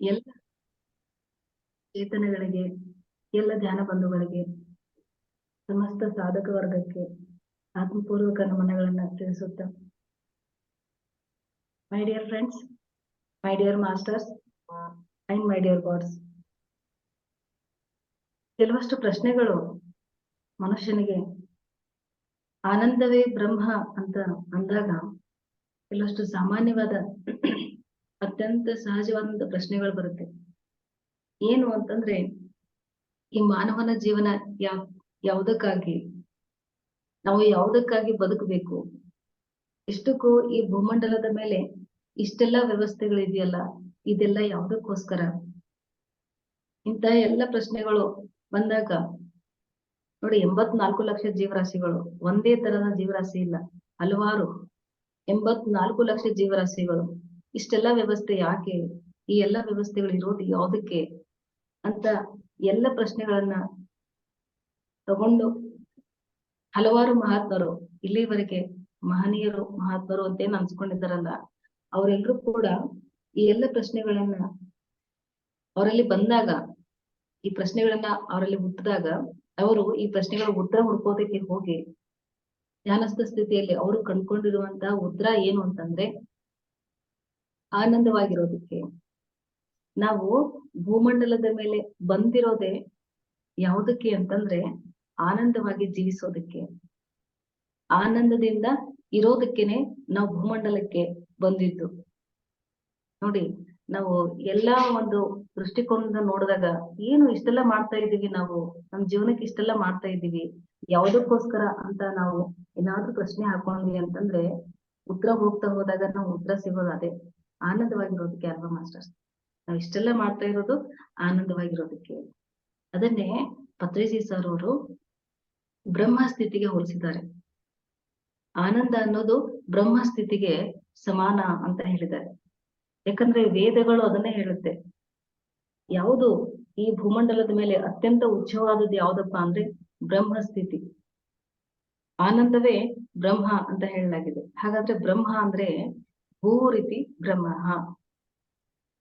ಎಲ್ಲ ಚೇತನಗಳಿಗೆ, ಎಲ್ಲ ಧ್ಯಾನ ಬಂಧುಗಳಿಗೆ, ಸಮಸ್ತ ಸಾಧಕ ವರ್ಗಕ್ಕೆ ಆತ್ಮಪೂರ್ವಕ ನಮನಗಳನ್ನ ತಿಳಿಸುತ್ತ. My dear friends my dear masters and my dear gods ಕೆಲವಷ್ಟು ಪ್ರಶ್ನೆಗಳು ಮನುಷ್ಯನಿಗೆ ಆನಂದವೇ ಬ್ರಹ್ಮ ಅಂತ ಅಂದಾಗ, ಕೆಲವಷ್ಟು ಸಾಮಾನ್ಯವಾದ ಅತ್ಯಂತ ಸಹಜವಾದಂತ ಪ್ರಶ್ನೆಗಳು ಬರುತ್ತೆ. ಏನು ಅಂತಂದ್ರೆ, ಈ ಮಾನವನ ಜೀವನ ಯಾವ ಯಾವುದಕ್ಕಾಗಿ, ನಾವು ಯಾವುದಕ್ಕಾಗಿ ಬದುಕಬೇಕು? ಎಷ್ಟಕ್ಕೂ ಈ ಭೂಮಂಡಲದ ಮೇಲೆ ಇಷ್ಟೆಲ್ಲ ವ್ಯವಸ್ಥೆಗಳಿದೆಯಲ್ಲ, ಇದೆಲ್ಲ ಯಾವುದಕ್ಕೋಸ್ಕರ? ಇಂತ ಎಲ್ಲ ಪ್ರಶ್ನೆಗಳು ಬಂದಾಗ, ನೋಡಿ, ಎಂಬತ್ನಾಲ್ಕು ಲಕ್ಷ ಜೀವರಾಶಿಗಳು, ಒಂದೇ ತರದ ಜೀವರಾಶಿ ಇಲ್ಲ, ಹಲವಾರು, ಎಂಬತ್ನಾಲ್ಕು ಲಕ್ಷ ಜೀವರಾಶಿಗಳು. ಇಷ್ಟೆಲ್ಲ ವ್ಯವಸ್ಥೆ ಯಾಕೆ? ಈ ಎಲ್ಲ ವ್ಯವಸ್ಥೆಗಳು ಇರೋದು ಯಾವುದಕ್ಕೆ? ಅಂತ ಎಲ್ಲ ಪ್ರಶ್ನೆಗಳನ್ನ ತಗೊಂಡು ಹಲವಾರು ಮಹಾತ್ಮರು, ಇಲ್ಲಿವರೆಗೆ ಮಹನೀಯರು, ಮಹಾತ್ಮರು ಅಂತೇನ್ ಅನ್ಸ್ಕೊಂಡಿದ್ದಾರಲ್ಲ ಅವರೆಲ್ಲರೂ ಕೂಡ ಈ ಎಲ್ಲ ಪ್ರಶ್ನೆಗಳನ್ನ ಅವರಲ್ಲಿ ಬಂದಾಗ, ಈ ಪ್ರಶ್ನೆಗಳನ್ನ ಅವರಲ್ಲಿ ಹುಟ್ಟಿದಾಗ, ಅವರು ಈ ಪ್ರಶ್ನೆಗಳ ಉತ್ತರ ಹುಡ್ಕೋದಕ್ಕೆ ಹೋಗಿ, ಧ್ಯಾನಸ್ಥ ಸ್ಥಿತಿಯಲ್ಲಿ ಅವರು ಕಂಡ್ಕೊಂಡಿರುವಂತಹ ಉತ್ತರ ಏನು ಅಂತಂದ್ರೆ ಆನಂದವಾಗಿರೋದಕ್ಕೆ ನಾವು ಭೂಮಂಡಲದ ಮೇಲೆ ಬಂದಿರೋದೆ ಯಾವುದಕ್ಕೆ ಅಂತಂದ್ರೆ ಆನಂದವಾಗಿ ಜೀವಿಸೋದಕ್ಕೆ. ಆನಂದದಿಂದ ಇರೋದಕ್ಕೇನೆ ನಾವು ಭೂಮಂಡಲಕ್ಕೆ ಬಂದಿದ್ದು. ನೋಡಿ, ನಾವು ಎಲ್ಲಾ ಒಂದು ದೃಷ್ಟಿಕೋನದಿಂದ ನೋಡಿದಾಗ ಏನು ಇಷ್ಟೆಲ್ಲ ಮಾಡ್ತಾ ಇದೀವಿ ನಾವು? ನಮ್ ಜೀವನಕ್ಕೆ ಇಷ್ಟೆಲ್ಲ ಮಾಡ್ತಾ ಇದೀವಿ ಯಾವುದಕ್ಕೋಸ್ಕರ ಅಂತ ನಾವು ಏನಾದ್ರೂ ಪ್ರಶ್ನೆ ಹಾಕೊಂಡ್ವಿ ಅಂತಂದ್ರೆ ಉತ್ತರ ಹೋಗ್ತಾ ಹೋದಾಗ ನಾವು ಉತ್ತರ ಸಿಗೋದು ಆನಂದವಾಗಿರೋದಕ್ಕೆ ಅಲ್ವಾ, ಮಾಸ್ಟರ್ಸ್? ನಾವ್ ಇಷ್ಟೆಲ್ಲ ಮಾಡ್ತಾ ಇರೋದು ಆನಂದವಾಗಿರೋದಕ್ಕೆ. ಅದನ್ನೇ ಪತ್ರಿಜಿ ಸರ್ ಅವರು ಬ್ರಹ್ಮ ಸ್ಥಿತಿಗೆ ಹೋಲಿಸಿದ್ದಾರೆ. ಆನಂದ ಅನ್ನೋದು ಬ್ರಹ್ಮ ಸ್ಥಿತಿಗೆ ಸಮಾನ ಅಂತ ಹೇಳಿದ್ದಾರೆ. ಯಾಕಂದ್ರೆ ವೇದಗಳು ಅದನ್ನೇ ಹೇಳುತ್ತೆ. ಯಾವುದು ಈ ಭೂಮಂಡಲದ ಮೇಲೆ ಅತ್ಯಂತ ಉಚ್ಚವಾದದ್ದು ಯಾವ್ದಪ್ಪ ಅಂದ್ರೆ ಬ್ರಹ್ಮ ಸ್ಥಿತಿ ಆನಂದವೇ ಬ್ರಹ್ಮ ಅಂತ ಹೇಳಲಾಗಿದೆ. ಹಾಗಾದ್ರೆ ಬ್ರಹ್ಮ ಅಂದ್ರೆ ಭೂ ರೀತಿ ಬ್ರಹ್ಮ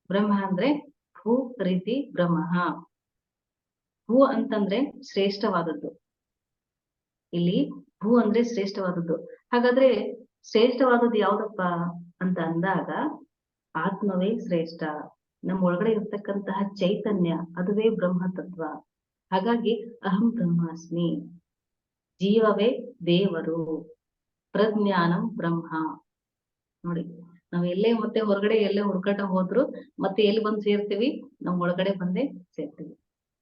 ಬ್ರಹ್ಮ ಅಂದ್ರೆ ಭೂ ರೀತಿ ಬ್ರಹ್ಮ ಭೂ ಅಂತಂದ್ರೆ ಶ್ರೇಷ್ಠವಾದದ್ದು. ಇಲ್ಲಿ ಭೂ ಅಂದ್ರೆ ಶ್ರೇಷ್ಠವಾದದ್ದು. ಹಾಗಾದ್ರೆ ಶ್ರೇಷ್ಠವಾದದ್ದು ಯಾವ್ದಪ್ಪ ಅಂತ ಅಂದಾಗ ಆತ್ಮವೇ ಶ್ರೇಷ್ಠ. ನಮ್ಮ ಒಳಗಡೆ ಇರ್ತಕ್ಕಂತಹ ಚೈತನ್ಯ ಅದುವೇ ಬ್ರಹ್ಮ ತತ್ವ ಹಾಗಾಗಿ ಅಹಂ ಬ್ರಹ್ಮಾಸ್ಮಿ. ಜೀವವೇ ದೇವರು. ಪ್ರಜ್ಞಾನಂ ಬ್ರಹ್ಮ. ನೋಡಿ. ನಾವ್ ಎಲ್ಲೇ ಮತ್ತೆ ಹೊರಗಡೆ ಎಲ್ಲೇ ಹುಡ್ಕಾಟ ಹೋದ್ರು ಮತ್ತೆ ಎಲ್ಲಿ ಬಂದ್ ಸೇರ್ತೀವಿ, ನಮ್ ಒಳಗಡೆ ಬಂದೇ ಸೇರ್ತೀವಿ.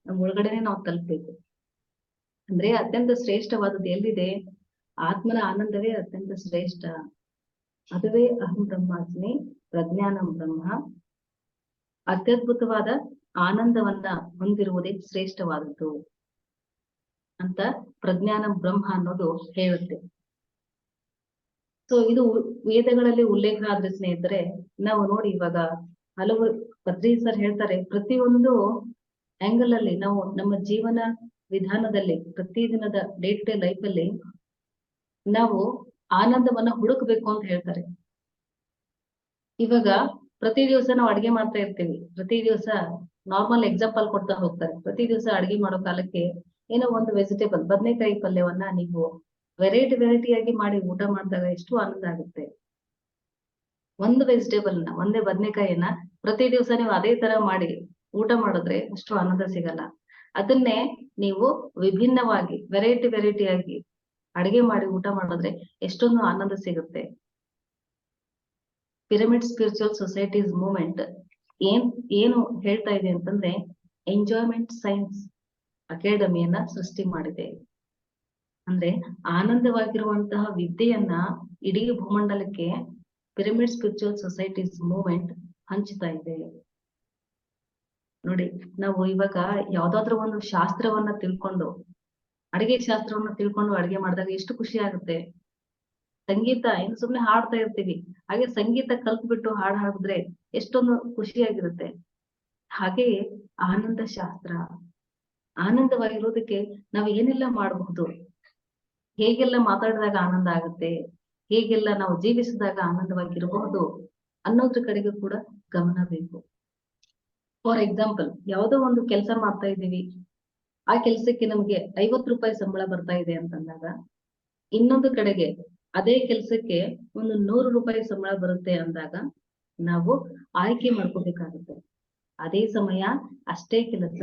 ನಮ್ ಒಳಗಡೆನೆ ನಾವು ತಲುಪ್ಬೇಕು. ಅಂದ್ರೆ ಅತ್ಯಂತ ಶ್ರೇಷ್ಠವಾದದ್ದು ಎಲ್ಲಿದೆ? ಆತ್ಮನ ಆನಂದವೇ ಅತ್ಯಂತ ಶ್ರೇಷ್ಠ. ಅದುವೇ ಅಹಂ ಬ್ರಹ್ಮಾಸ್ಮಿ ಪ್ರಜ್ಞಾನ ಬ್ರಹ್ಮ. ಅತ್ಯದ್ಭುತವಾದ ಆನಂದವನ್ನ ಹೊಂದಿರುವುದೇ ಶ್ರೇಷ್ಠವಾದದ್ದು ಅಂತ ಪ್ರಜ್ಞಾನ ಬ್ರಹ್ಮ ಅನ್ನೋದು ಹೇಳುತ್ತೆ. ಸೊ ಇದು ವೇದಗಳಲ್ಲಿ ಉಲ್ಲೇಖ ಆದ್ರೆ ಸ್ನೇಹಿತರೆ, ನಾವು ನೋಡಿ ಇವಾಗ ಹಲವು ಪತ್ರಿ ಸರ್ ಹೇಳ್ತಾರೆ, ಪ್ರತಿಯೊಂದು ಆಂಗಲ್ ಅಲ್ಲಿ ನಾವು ನಮ್ಮ ಜೀವನ ವಿಧಾನದಲ್ಲಿ ಪ್ರತಿ ದಿನದ ಡೇ ಟು ಡೇ ಲೈಫ್ ಅಲ್ಲಿ ನಾವು ಆನಂದವನ್ನ ಹುಡುಕ್ಬೇಕು ಅಂತ ಹೇಳ್ತಾರೆ. ಇವಾಗ ಪ್ರತಿ ದಿವಸ ನಾವು ಅಡ್ಗೆ ಮಾಡ್ತಾ ಇರ್ತೀವಿ, ಪ್ರತಿ ದಿವಸ ನಾರ್ಮಲ್ ಎಕ್ಸಾಂಪಲ್ ಕೊಡ್ತಾ ಹೋಗ್ತಾರೆ, ಪ್ರತಿ ದಿವಸ ಅಡ್ಗೆ ಮಾಡೋ ಕಾಲಕ್ಕೆ ಏನೋ ಒಂದು ವೆಜಿಟೇಬಲ್ ಬದನೆಕಾಯಿ ಪಲ್ಯವನ್ನ ನೀವು ವೆರೈಟಿ ವೆರೈಟಿ ಆಗಿ ಮಾಡಿ ಊಟ ಮಾಡಿದಾಗ ಎಷ್ಟು ಆನಂದ ಆಗುತ್ತೆ. ಒಂದು ವೆಜಿಟೇಬಲ್ನ, ಒಂದೇ ಬದನೆಕಾಯಿನ ಪ್ರತಿ ದಿವಸ ನೀವು ಅದೇ ತರ ಮಾಡಿ ಊಟ ಮಾಡಿದ್ರೆ ಅಷ್ಟು ಆನಂದ ಸಿಗಲ್ಲ. ಅದನ್ನೇ ನೀವು ವಿಭಿನ್ನವಾಗಿ ವೆರೈಟಿ ವೆರೈಟಿ ಆಗಿ ಅಡಿಗೆ ಮಾಡಿ ಊಟ ಮಾಡಿದ್ರೆ ಎಷ್ಟೊಂದು ಆನಂದ ಸಿಗುತ್ತೆ. ಪಿರಮಿಡ್ ಸ್ಪಿರಿಚುವಲ್ ಸೊಸೈಟೀಸ್ ಮೂವ್ಮೆಂಟ್ ಏನ್, ಏನು ಹೇಳ್ತಾ ಇದೆ ಅಂತಂದ್ರೆ ಎಂಜಾಯ್ಮೆಂಟ್ ಸೈನ್ಸ್ ಅಕಾಡೆಮಿಯನ್ನ ಸೃಷ್ಟಿ ಮಾಡಿದೆ. ಅಂದ್ರೆ ಆನಂದವಾಗಿರುವಂತಹ ವಿದ್ಯೆಯನ್ನ ಇಡೀ ಭೂಮಂಡಲಕ್ಕೆ ಪಿರಮಿಡ್ ಸ್ಪಿರಿಚುವಲ್ ಸೊಸೈಟೀಸ್ ಮೂವ್ಮೆಂಟ್ ಹಂಚುತ್ತಾ ಇದೆ. ನೋಡಿ, ನಾವು ಇವಾಗ ಯಾವ್ದಾದ್ರು ಒಂದು ಶಾಸ್ತ್ರವನ್ನ ತಿಳ್ಕೊಂಡು, ಅಡಿಗೆ ಶಾಸ್ತ್ರವನ್ನ ತಿಳ್ಕೊಂಡು ಅಡಿಗೆ ಮಾಡಿದಾಗ ಎಷ್ಟು ಖುಷಿ ಆಗುತ್ತೆ. ಸಂಗೀತ, ಇನ್ನು ಸುಮ್ನೆ ಹಾಡ್ತಾ ಇರ್ತೀವಿ. ಹಾಗೆ ಸಂಗೀತ ಕಲ್ತ್ಬಿಟ್ಟು ಹಾಡ್ ಹಾಡಿದ್ರೆ ಎಷ್ಟೊಂದು ಖುಷಿಯಾಗಿರುತ್ತೆ. ಹಾಗೆಯೇ ಆನಂದ ಶಾಸ್ತ್ರ. ಆನಂದವಾಗಿರೋದಕ್ಕೆ ನಾವು ಏನೆಲ್ಲ ಮಾಡಬಹುದು. ಹೇಗೆಲ್ಲ ಮಾತಾಡಿದಾಗ ಆನಂದ ಆಗುತ್ತೆ, ಹೇಗೆಲ್ಲ ನಾವು ಜೀವಿಸಿದಾಗ ಆನಂದವಾಗಿರಬಹುದು ಅನ್ನೋದ್ರ ಕಡೆಗೂ ಕೂಡ ಗಮನ ಬೇಕು. ಫಾರ್ ಎಕ್ಸಾಂಪಲ್ ಯಾವುದೋ ಒಂದು ಕೆಲಸ ಮಾಡ್ತಾ ಇದ್ದೀವಿ, ಆ ಕೆಲಸಕ್ಕೆ ನಮ್ಗೆ ಐವತ್ ರೂಪಾಯಿ ಸಂಬಳ ಬರ್ತಾ ಇದೆ ಅಂತಂದಾಗ, ಇನ್ನೊಂದು ಕಡೆಗೆ ಅದೇ ಕೆಲಸಕ್ಕೆ ಒಂದು ನೂರು ರೂಪಾಯಿ ಸಂಬಳ ಬರುತ್ತೆ ಅಂದಾಗ, ನಾವು ಆಯ್ಕೆ ಮಾಡ್ಕೋಬೇಕಾಗುತ್ತೆ. ಅದೇ ಸಮಯ ಅಷ್ಟೇ ಕೆಲಸ,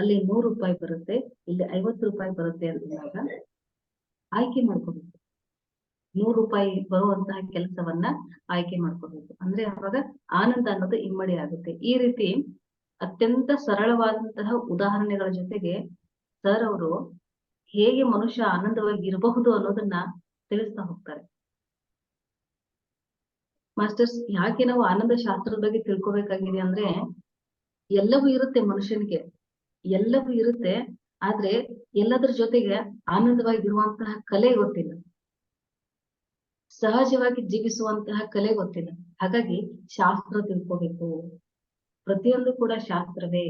ಅಲ್ಲಿ ನೂರು ರೂಪಾಯಿ ಬರುತ್ತೆ, ಇಲ್ಲಿ ಐವತ್ತು ರೂಪಾಯಿ ಬರುತ್ತೆ ಅಂತಂದಾಗ ಆಯ್ಕೆ ಮಾಡ್ಕೋಬೇಕು. ನೂರು ರೂಪಾಯಿ ಬರುವಂತಹ ಕೆಲಸವನ್ನ ಆಯ್ಕೆ ಮಾಡ್ಕೋಬೇಕು. ಅಂದ್ರೆ ಅವಾಗ ಆನಂದ ಅನ್ನೋದು ಇಮ್ಮಡಿ ಆಗುತ್ತೆ. ಈ ರೀತಿ ಅತ್ಯಂತ ಸರಳವಾದಂತಹ ಉದಾಹರಣೆಗಳ ಜೊತೆಗೆ ಸರ್ ಅವರು ಹೇಗೆ ಮನುಷ್ಯ ಆನಂದವಾಗಿ ಇರಬಹುದು ಅನ್ನೋದನ್ನ ತಿಳಿಸ್ತಾ ಹೋಗ್ತಾರೆ. ಮಾಸ್ಟರ್ಸ್, ಯಾಕೆ ನಾವು ಆನಂದ ಶಾಸ್ತ್ರದ ಬಗ್ಗೆ ತಿಳ್ಕೊಬೇಕಾಗಿದೆ ಅಂದ್ರೆ ಎಲ್ಲವೂ ಇರುತ್ತೆ ಮನುಷ್ಯನಿಗೆ. ಎಲ್ಲವೂ ಇರುತ್ತೆ. ಆದ್ರೆ ಎಲ್ಲದರ ಜೊತೆಗೆ ಆನಂದವಾಗಿರುವಂತಹ ಕಲೆ ಗೊತ್ತಿಲ್ಲ. ಸಹಜವಾಗಿ ಜೀವಿಸುವಂತಹ ಕಲೆ ಗೊತ್ತಿಲ್ಲ. ಹಾಗಾಗಿ ಶಾಸ್ತ್ರ ತಿಳ್ಕೋಬೇಕು. ಪ್ರತಿಯೊಂದು ಕೂಡ ಶಾಸ್ತ್ರವೇ.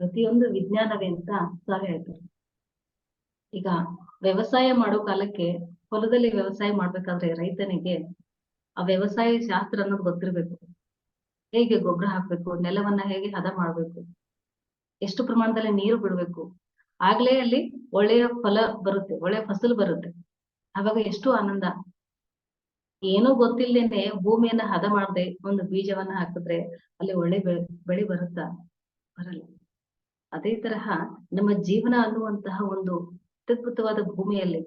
ಪ್ರತಿಯೊಂದು ವಿಜ್ಞಾನವೇ ಅಂತ ಸರ್ ಹೇಳ್ತಾರೆ. ಈಗ ವ್ಯವಸಾಯ ಮಾಡೋ ಕಾಲಕ್ಕೆ ಹೊಲದಲ್ಲಿ ವ್ಯವಸಾಯ ಮಾಡ್ಬೇಕಾದ್ರೆ ರೈತನಿಗೆ ಆ ವ್ಯವಸಾಯ ಶಾಸ್ತ್ರ ಅನ್ನೋದು ಗೊತ್ತಿರ್ಬೇಕು. ಹೇಗೆ ಗೊಬ್ಬರ ಹಾಕ್ಬೇಕು, ನೆಲವನ್ನ ಹೇಗೆ ಹದ ಮಾಡ್ಬೇಕು, ಎಷ್ಟು ಪ್ರಮಾಣದಲ್ಲಿ ನೀರು ಬಿಡ್ಬೇಕು ಆಗ್ಲೇ ಅಲ್ಲಿ ಒಳ್ಳೆಯ ಫಲ ಬರುತ್ತೆ ಒಳ್ಳೆಯ ಫಸಲು ಬರುತ್ತೆ. ಅವಾಗ ಎಷ್ಟು ಆನಂದ. ಏನೂ ಗೊತ್ತಿಲ್ದೇನೆ ಭೂಮಿಯನ್ನ ಹದ ಮಾಡದೆ ಒಂದು ಬೀಜವನ್ನ ಹಾಕಿದ್ರೆ ಅಲ್ಲಿ ಒಳ್ಳೆ ಬೆಳೆ ಬೆಳೆ ಬರುತ್ತಾ? ಬರಲ್ಲ. ಅದೇ ತರಹ ನಮ್ಮ ಜೀವನ ಅನ್ನುವಂತಹ ಒಂದು ಅತ್ಯದ್ಭುತವಾದ ಭೂಮಿಯಲ್ಲಿ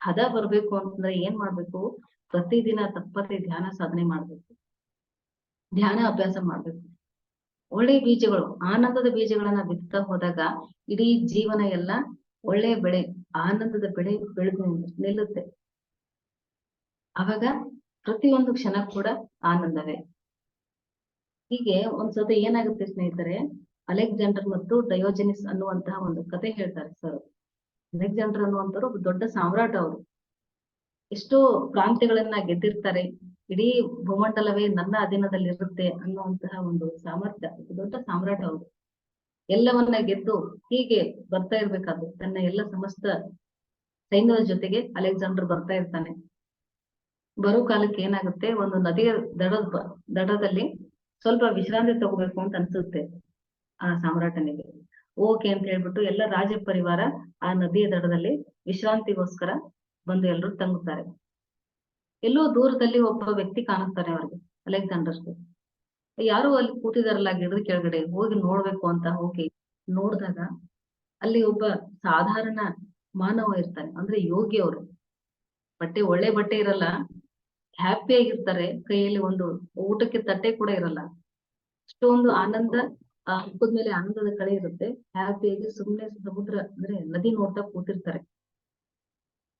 ಹದ ಬರ್ಬೇಕು ಅಂತಂದ್ರೆ ಏನ್ ಮಾಡ್ಬೇಕು? ಪ್ರತಿದಿನ ತಪ್ಪದೆ ಧ್ಯಾನ ಸಾಧನೆ ಮಾಡ್ಬೇಕು. ಧ್ಯಾನ ಅಭ್ಯಾಸ ಮಾಡ್ಬೇಕು. ಒಳ್ಳೆ ಬೀಜಗಳು, ಆನಂದದ ಬೀಜಗಳನ್ನ ಬಿತ್ತಾ ಹೋದಾಗ ಇಡೀ ಜೀವನ ಎಲ್ಲ ಒಳ್ಳೆಯ ಬೆಳೆ, ಆನಂದದ ಬೆಳೆ ಬೆಳೆದು ನಿಲ್ಲುತ್ತೆ. ಅವಾಗ ಪ್ರತಿಯೊಂದು ಕ್ಷಣ ಕೂಡ ಆನಂದವೇ. ಹೀಗೆ ಒಂದ್ಸತಿ ಏನಾಗುತ್ತೆ ಸ್ನೇಹಿತರೆ, ಅಲೆಕ್ಸಾಂಡರ್ ಮತ್ತು ಡಯೋಜೆನಿಸ್ ಅನ್ನುವಂತಹ ಒಂದು ಕತೆ ಹೇಳ್ತಾರೆ ಸರ್. ಅಲೆಕ್ಸಾಂಡರ್ ಅನ್ನುವಂಥವ್ರು ದೊಡ್ಡ ಸಾಮ್ರಾಟ ಅವರು. ಎಷ್ಟೋ ಪ್ರಾಂತ್ಯಗಳನ್ನ ಗೆದ್ದಿರ್ತಾರೆ. ಇಡೀ ಭೂಮಂಡಲವೇ ನನ್ನ ಅಧೀನದಲ್ಲಿ ಇರುತ್ತೆ ಅನ್ನುವಂತಹ ಒಂದು ಸಾಮರ್ಥ್ಯ ದೊಡ್ಡ ಸಾಮ್ರಾಟ ಅವರು ಎಲ್ಲವನ್ನ ಗೆದ್ದು ಹೀಗೆ ಬರ್ತಾ ಇರ್ಬೇಕಾದ್ರೆ ತನ್ನ ಎಲ್ಲ ಸಮಸ್ತ ಸೈನ್ಯದ ಜೊತೆಗೆ ಅಲೆಕ್ಸಾಂಡರ್ ಬರ್ತಾ ಇರ್ತಾನೆ. ಬರೋ ಕಾಲಕ್ಕೆ ಏನಾಗುತ್ತೆ? ಒಂದು ನದಿಯ ದಡದ ದಡದಲ್ಲಿ ಸ್ವಲ್ಪ ವಿಶ್ರಾಂತಿ ತಗೋಬೇಕು ಅಂತ ಅನ್ಸುತ್ತೆ ಆ ಸಾಮ್ರಾಟನಿಗೆ. ಓಕೆ ಅಂತ ಹೇಳ್ಬಿಟ್ಟು ಎಲ್ಲ ರಾಜ ಪರಿವಾರ ಆ ನದಿಯ ದಡದಲ್ಲಿ ವಿಶ್ರಾಂತಿಗೋಸ್ಕರ ಬಂದು ಎಲ್ಲರೂ ತಂಗುತ್ತಾರೆ. ಎಲ್ಲೋ ದೂರದಲ್ಲಿ ಒಬ್ಬ ವ್ಯಕ್ತಿ ಕಾಣಿಸ್ತಾರೆ ಅವ್ರಿಗೆ ಅಲೆಕ್ಸಾಂಡರ್ಗೆ ಯಾರು ಅಲ್ಲಿ ಕೂತಿದಾರಲ್ಲ ಗಿಡದ ಕೆಳಗಡೆ, ಹೋಗಿ ನೋಡ್ಬೇಕು ಅಂತ ಹೋಗಿ ನೋಡಿದಾಗ ಅಲ್ಲಿ ಒಬ್ಬ ಸಾಧಾರಣ ಮಾನವ ಇರ್ತಾನೆ, ಅಂದ್ರೆ ಯೋಗಿ ಅವರು. ಬಟ್ಟೆ, ಒಳ್ಳೆ ಬಟ್ಟೆ ಇರಲ್ಲ ಹ್ಯಾಪಿ ಆಗಿರ್ತಾರೆ, ಕೈಯಲ್ಲಿ ಒಂದು ಊಟಕ್ಕೆ ತಟ್ಟೆ ಕೂಡ ಇರಲ್ಲ. ಅಷ್ಟೊಂದು ಆನಂದ, ಆ ಹಬ್ಬದ ಮೇಲೆ ಆನಂದದ ಕಳೆ ಇರುತ್ತೆ. ಹ್ಯಾಪಿಯಾಗಿ ಸುಮ್ನೆ ಸಮುದ್ರ, ಅಂದ್ರೆ ನದಿ ನೋಡ್ತಾ ಕೂತಿರ್ತಾರೆ.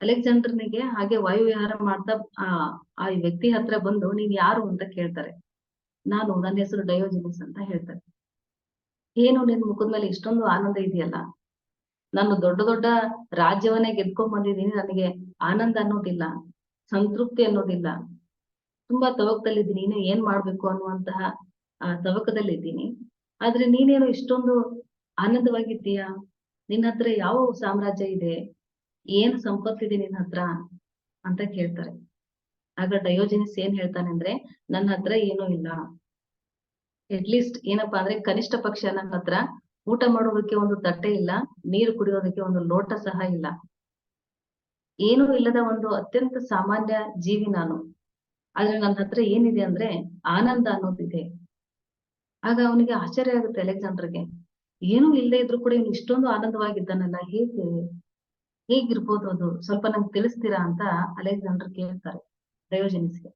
ಅಲೆಕ್ಸಾಂಡರ್ನಿಗೆ ಹಾಗೆ ವಾಯುವಿಹಾರ ಮಾಡ್ತಾ, ಆ ಆ ವ್ಯಕ್ತಿ ಹತ್ರ ಬಂದು ನೀನ್ ಯಾರು ಅಂತ ಕೇಳ್ತಾರೆ. ನಾನು ನನ್ನ ಹೆಸರು ಡಯೋಜಿನಿಸ್ ಅಂತ ಹೇಳ್ತಾರೆ. ಏನು ನಿನ್ ಮುಖದ ಮೇಲೆ ಇಷ್ಟೊಂದು ಆನಂದ ಇದೆಯಲ್ಲ? ನಾನು ದೊಡ್ಡ ದೊಡ್ಡ ರಾಜ್ಯವನ್ನೇ ಗೆದ್ಕೊಂಡ್ ಬಂದಿದ್ದೀನಿ. ನನಗೆ ಆನಂದ ಅನ್ನೋದಿಲ್ಲ, ಸಂತೃಪ್ತಿ ಅನ್ನೋದಿಲ್ಲ. ತುಂಬಾ ತವಕದಲ್ಲಿದ್ದೀನಿ. ನೀನು ಏನ್ ಮಾಡ್ಬೇಕು ಅನ್ನುವಂತಹ, ಆ, ತವಕದಲ್ಲಿದ್ದೀನಿ. ಆದ್ರೆ ನೀನೇನು ಇಷ್ಟೊಂದು ಆನಂದವಾಗಿದ್ದೀಯಾ? ನಿನ್ನ ಹತ್ರ ಯಾವ ಸಾಮ್ರಾಜ್ಯ ಇದೆ? ಏನ್ ಸಂಪತ್ತಿದೆ ನಿನ್ನ ಹತ್ರ ಅಂತ ಕೇಳ್ತಾರೆ. ಆಗ ಡಯೋಜಿನಿಸ್ ಏನ್ ಹೇಳ್ತಾನೆ ಅಂದ್ರೆ, ನನ್ನ ಹತ್ರ ಏನೂ ಇಲ್ಲ. ಅಟ್ಲೀಸ್ಟ್ ಏನಪ್ಪಾ ಅಂದ್ರೆ, ಕನಿಷ್ಠ ಪಕ್ಷ ನನ್ನ ಹತ್ರ ಊಟ ಮಾಡೋದಕ್ಕೆ ಒಂದು ತಟ್ಟೆ ಇಲ್ಲ, ನೀರು ಕುಡಿಯೋದಕ್ಕೆ ಒಂದು ಲೋಟ ಸಹ ಇಲ್ಲ. ಏನೂ ಇಲ್ಲದ ಒಂದು ಅತ್ಯಂತ ಸಾಮಾನ್ಯ ಜೀವಿ ನಾನು. ಆದ್ರೆ ನನ್ನ ಹತ್ರ ಏನಿದೆ ಅಂದ್ರೆ, ಆನಂದ ಅನ್ನೋದಿದೆ. ಆಗ ಅವನಿಗೆ ಆಶ್ಚರ್ಯ ಆಗುತ್ತೆ ಅಲೆಕ್ಸಾಂಡರ್ಗೆ. ಏನೂ ಇಲ್ಲದೆ ಇದ್ರು ಕೂಡ ಇವ್ನು ಇಷ್ಟೊಂದು ಆನಂದವಾಗಿದ್ದಾನಲ್ಲ, ಹೇಗೆ? ಹೇಗಿರ್ಬೋದು ಅದು? ಸ್ವಲ್ಪ ನಂಗೆ ತಿಳಿಸ್ತೀರಾ ಅಂತ ಅಲೆಕ್ಸಾಂಡರ್ ಕೇಳ್ತಾರೆ ಡಯೋಜನಿಸ್ಗೆ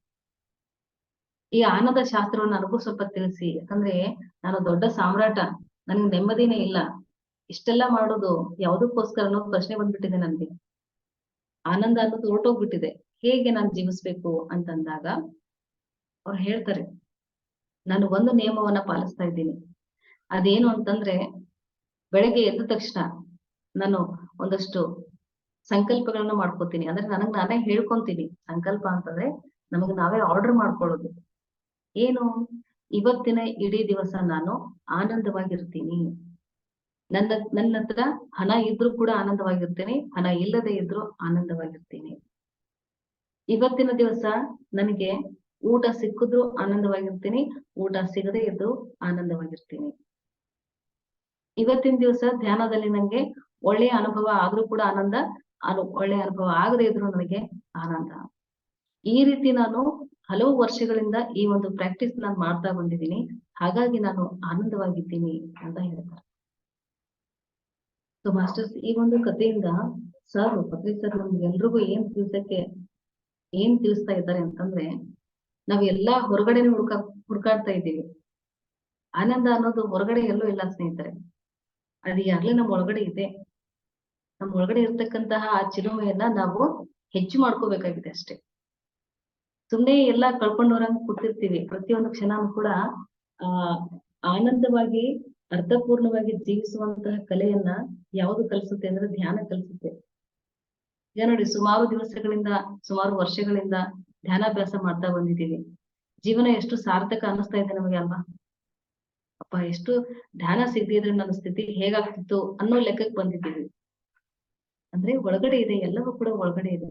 ಈ ಆನಂದ ಶಾಸ್ತ್ರವನ್ನು ನನಗೂ ಸ್ವಲ್ಪ ತಿಳಿಸಿ. ಯಾಕಂದ್ರೆ ನಾನು ದೊಡ್ಡ ಸಾಮ್ರಾಟ. ನನಗೆ ನೆಮ್ಮದಿನೇ ಇಲ್ಲ. ಇಷ್ಟೆಲ್ಲ ಮಾಡೋದು ಯಾವುದಕ್ಕೋಸ್ಕರ ಅನ್ನೋ ಪ್ರಶ್ನೆ ಬಂದ್ಬಿಟ್ಟಿದೆ ನನ್ಗೆ ಆನಂದ ಅನ್ನೋದು ಹೊರಟೋಗ್ಬಿಟ್ಟಿದೆ. ಹೇಗೆ ನಾನು ಜೀವಿಸ್ಬೇಕು ಅಂತಂದಾಗ ಅವ್ರು ಹೇಳ್ತಾರೆ, ನಾನು ಒಂದು ನಿಯಮವನ್ನ ಪಾಲಿಸ್ತಾ ಇದ್ದೀನಿ. ಅದೇನು ಅಂತಂದ್ರೆ, ಬೆಳಗ್ಗೆ ಎದ್ದ ತಕ್ಷಣ ನಾನು ಒಂದಷ್ಟು ಸಂಕಲ್ಪಗಳನ್ನ ಮಾಡ್ಕೋತೀನಿ. ಅಂದ್ರೆ ನನಗ್ ನಾನೇ ಹೇಳ್ಕೊಂತೀನಿ. ಸಂಕಲ್ಪ ಅಂತಂದ್ರೆ ನಮಗ್ ನಾವೇ ಆರ್ಡರ್ ಮಾಡ್ಕೊಳ್ಳೋದು. ಏನು? ಇವತ್ತಿನ ಇಡೀ ದಿವಸ ನಾನು ಆನಂದವಾಗಿರ್ತೀನಿ. ನನ್ನ ನನ್ನ ಹತ್ರ ಹಣ ಇದ್ರೂ ಕೂಡ ಆನಂದವಾಗಿರ್ತೀನಿ. ಹಣ ಇಲ್ಲದೆ ಇದ್ರೂ ಆನಂದವಾಗಿರ್ತೀನಿ. ಇವತ್ತಿನ ದಿವಸ ನನಗೆ ಊಟ ಸಿಕ್ಕಿದ್ರು ಆನಂದವಾಗಿರ್ತೀನಿ. ಊಟ ಸಿಗದೆ ಇದ್ರು ಆನಂದವಾಗಿರ್ತೀನಿ. ಇವತ್ತಿನ ದಿವಸ ಧ್ಯಾನದಲ್ಲಿ ನಂಗೆ ಒಳ್ಳೆಯ ಅನುಭವ ಆದ್ರೂ ಕೂಡ ಆನಂದ ಅನು ಒಳ್ಳೆ ಅನುಭವ ಆಗದೆ ಇದ್ರು ನನಗೆ ಆನಂದ. ಈ ರೀತಿ ನಾನು ಹಲವು ವರ್ಷಗಳಿಂದ ಈ ಒಂದು ಪ್ರಾಕ್ಟೀಸ್ ನಾನು ಮಾಡ್ತಾ ಬಂದಿದ್ದೀನಿ. ಹಾಗಾಗಿ ನಾನು ಆನಂದವಾಗಿದ್ದೀನಿ ಅಂತ ಹೇಳ್ತಾರೆ. ಸೊ ಮಾಸ್ಟರ್ಸ್ ಈ ಒಂದು ಕಥೆಯಿಂದ ಸರ್ ಪತ್ರಿ ಸರ್ ನಮ್ಗೆ ಎಲ್ರಿಗೂ ಏನ್ ತಿಳ್ಸಕ್ಕೆ, ಏನ್ ತಿಳಿಸ್ತಾ ಇದ್ದಾರೆ ಅಂತಂದ್ರೆ, ನಾವ್ ಎಲ್ಲಾ ಹೊರಗಡೆನೆ ಹುಡ್ಕ, ಹುಡ್ಕಾಡ್ತಾ ಇದ್ದೀವಿ. ಆನಂದ ಅನ್ನೋದು ಹೊರಗಡೆ ಎಲ್ಲೂ ಇಲ್ಲ ಸ್ನೇಹಿತರೆ. ಅದು ಯಾರ್ಲಿ ನಮ್ ಒಳಗಡೆ ಇದೆ. ನಮ್ ಒಳಗಡೆ ಇರ್ತಕ್ಕಂತಹ ಆ ಚಿಲುಮೆಯನ್ನ ನಾವು ಹೆಚ್ಚು ಮಾಡ್ಕೋಬೇಕಾಗಿದೆ ಅಷ್ಟೇ. ಸುಮ್ನೆ ಎಲ್ಲಾ ಕಳ್ಕೊಂಡವ್ರಂಗ್ ಕೂತಿರ್ತೀವಿ. ಪ್ರತಿಯೊಂದು ಕ್ಷಣನೂ ಕೂಡ, ಆ, ಆನಂದವಾಗಿ, ಅರ್ಥಪೂರ್ಣವಾಗಿ ಜೀವಿಸುವಂತಹ ಕಲೆಯನ್ನ ಯಾವುದು ಕಲಿಸುತ್ತೆ ಅಂದ್ರೆ ಧ್ಯಾನ ಕಲಿಸುತ್ತೆ. ಈಗ ನೋಡಿ, ಸುಮಾರು ದಿವಸಗಳಿಂದ, ಸುಮಾರು ವರ್ಷಗಳಿಂದ ಧ್ಯಾನಾಭ್ಯಾಸ ಮಾಡ್ತಾ ಬಂದಿದ್ದೀವಿ. ಜೀವನ ಎಷ್ಟು ಸಾರ್ಥಕ ಅನ್ನಿಸ್ತಾ ಇದೆ ನಮಗೆ ಅಲ್ವಾ? ಅಪ್ಪ, ಎಷ್ಟು ಧ್ಯಾನ ಸಿಗದಿದ್ರೆ ನನ್ನ ಸ್ಥಿತಿ ಹೇಗಾಗ್ತಿತ್ತು ಅನ್ನೋ ಲೆಕ್ಕಕ್ಕೆ ಬಂದಿದ್ದೀವಿ. ಅಂದ್ರೆ ಒಳಗಡೆ ಇದೆ, ಎಲ್ಲವೂ ಕೂಡ ಒಳಗಡೆ ಇದೆ.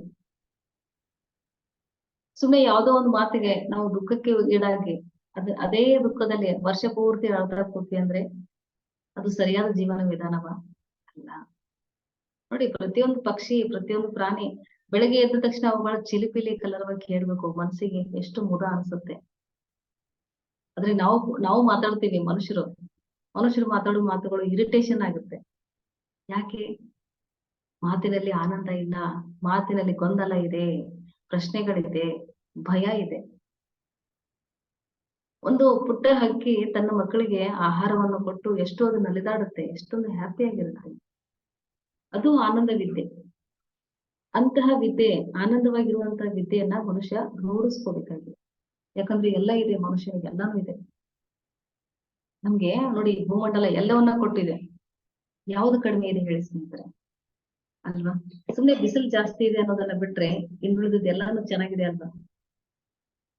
ಸುಮ್ಮನೆ ಯಾವುದೋ ಒಂದು ಮಾತಿಗೆ ನಾವು ದುಃಖಕ್ಕೆ ಈಡಾಗಿ, ಅದ್ ಅದೇ ದುಃಖದಲ್ಲಿ ವರ್ಷ ಪೂರ್ತಿ ಅಳ್ತಾ ಕೂತಿ ಅಂದ್ರೆ ಅದು ಸರಿಯಾದ ಜೀವನ ವಿಧಾನವ ಅಲ್ಲ. ನೋಡಿ, ಪ್ರತಿಯೊಂದು ಪಕ್ಷಿ, ಪ್ರತಿಯೊಂದು ಪ್ರಾಣಿ ಬೆಳಗ್ಗೆ ಎದ್ದ ತಕ್ಷಣ ಅವುಗಳ ಚಿಲಿಪಿಲಿ ಕಲರ್ ಬಗ್ಗೆ ಹೇಳ್ಬೇಕು, ಮನಸ್ಸಿಗೆ ಎಷ್ಟು ಮುದ ಅನ್ಸುತ್ತೆ. ಆದ್ರೆ ನಾವು ನಾವು ಮಾತಾಡ್ತೀವಿ ಮನುಷ್ಯರು ಮನುಷ್ಯರು ಮಾತಾಡೋ ಮಾತುಗಳು ಇರಿಟೇಷನ್ ಆಗುತ್ತೆ. ಯಾಕೆ? ಮಾತಿನಲ್ಲಿ ಆನಂದ ಇಲ್ಲ, ಮಾತಿನಲ್ಲಿ ಗೊಂದಲ ಇದೆ, ಪ್ರಶ್ನೆಗಳಿದೆ, ಭಯ ಇದೆ. ಒಂದು ಪುಟ್ಟ ಹಕ್ಕಿ ತನ್ನ ಮಕ್ಕಳಿಗೆ ಆಹಾರವನ್ನು ಕೊಟ್ಟು ಎಷ್ಟು ಅದು ನಲಿದಾಡುತ್ತೆ, ಎಷ್ಟೊಂದು ಹ್ಯಾಪಿ ಆಗಿರುತ್ತೆ ಅದು. ಆನಂದ ವಿದ್ಯೆ ಅಂತಹ ವಿದ್ಯೆ, ಆನಂದವಾಗಿರುವಂತಹ ವಿದ್ಯೆಯನ್ನ ಮನುಷ್ಯ ರೂಢಿಸ್ಕೋಬೇಕಾಗಿದೆ ಯಾಕಂದ್ರೆ ಎಲ್ಲ ಇದೆ, ಮನುಷ್ಯನಿಗೆ ಎಲ್ಲಾನು ಇದೆ. ನಮ್ಗೆ ನೋಡಿ ಭೂಮಂಡಲ ಎಲ್ಲವನ್ನ ಕೊಟ್ಟಿದೆ. ಯಾವ್ದು ಕಡಿಮೆ ಇದೆ ಹೇಳಿ ಸ್ನೇಹಿತರೆ? ಅಲ್ವಾ? ಸುಮ್ನೆ ಬಿಸಿಲು ಜಾಸ್ತಿ ಇದೆ ಅನ್ನೋದನ್ನ ಬಿಟ್ರೆ ಇನ್ನುಳಿದ ಎಲ್ಲಾನು ಚೆನ್ನಾಗಿದೆ ಅಲ್ವಾ?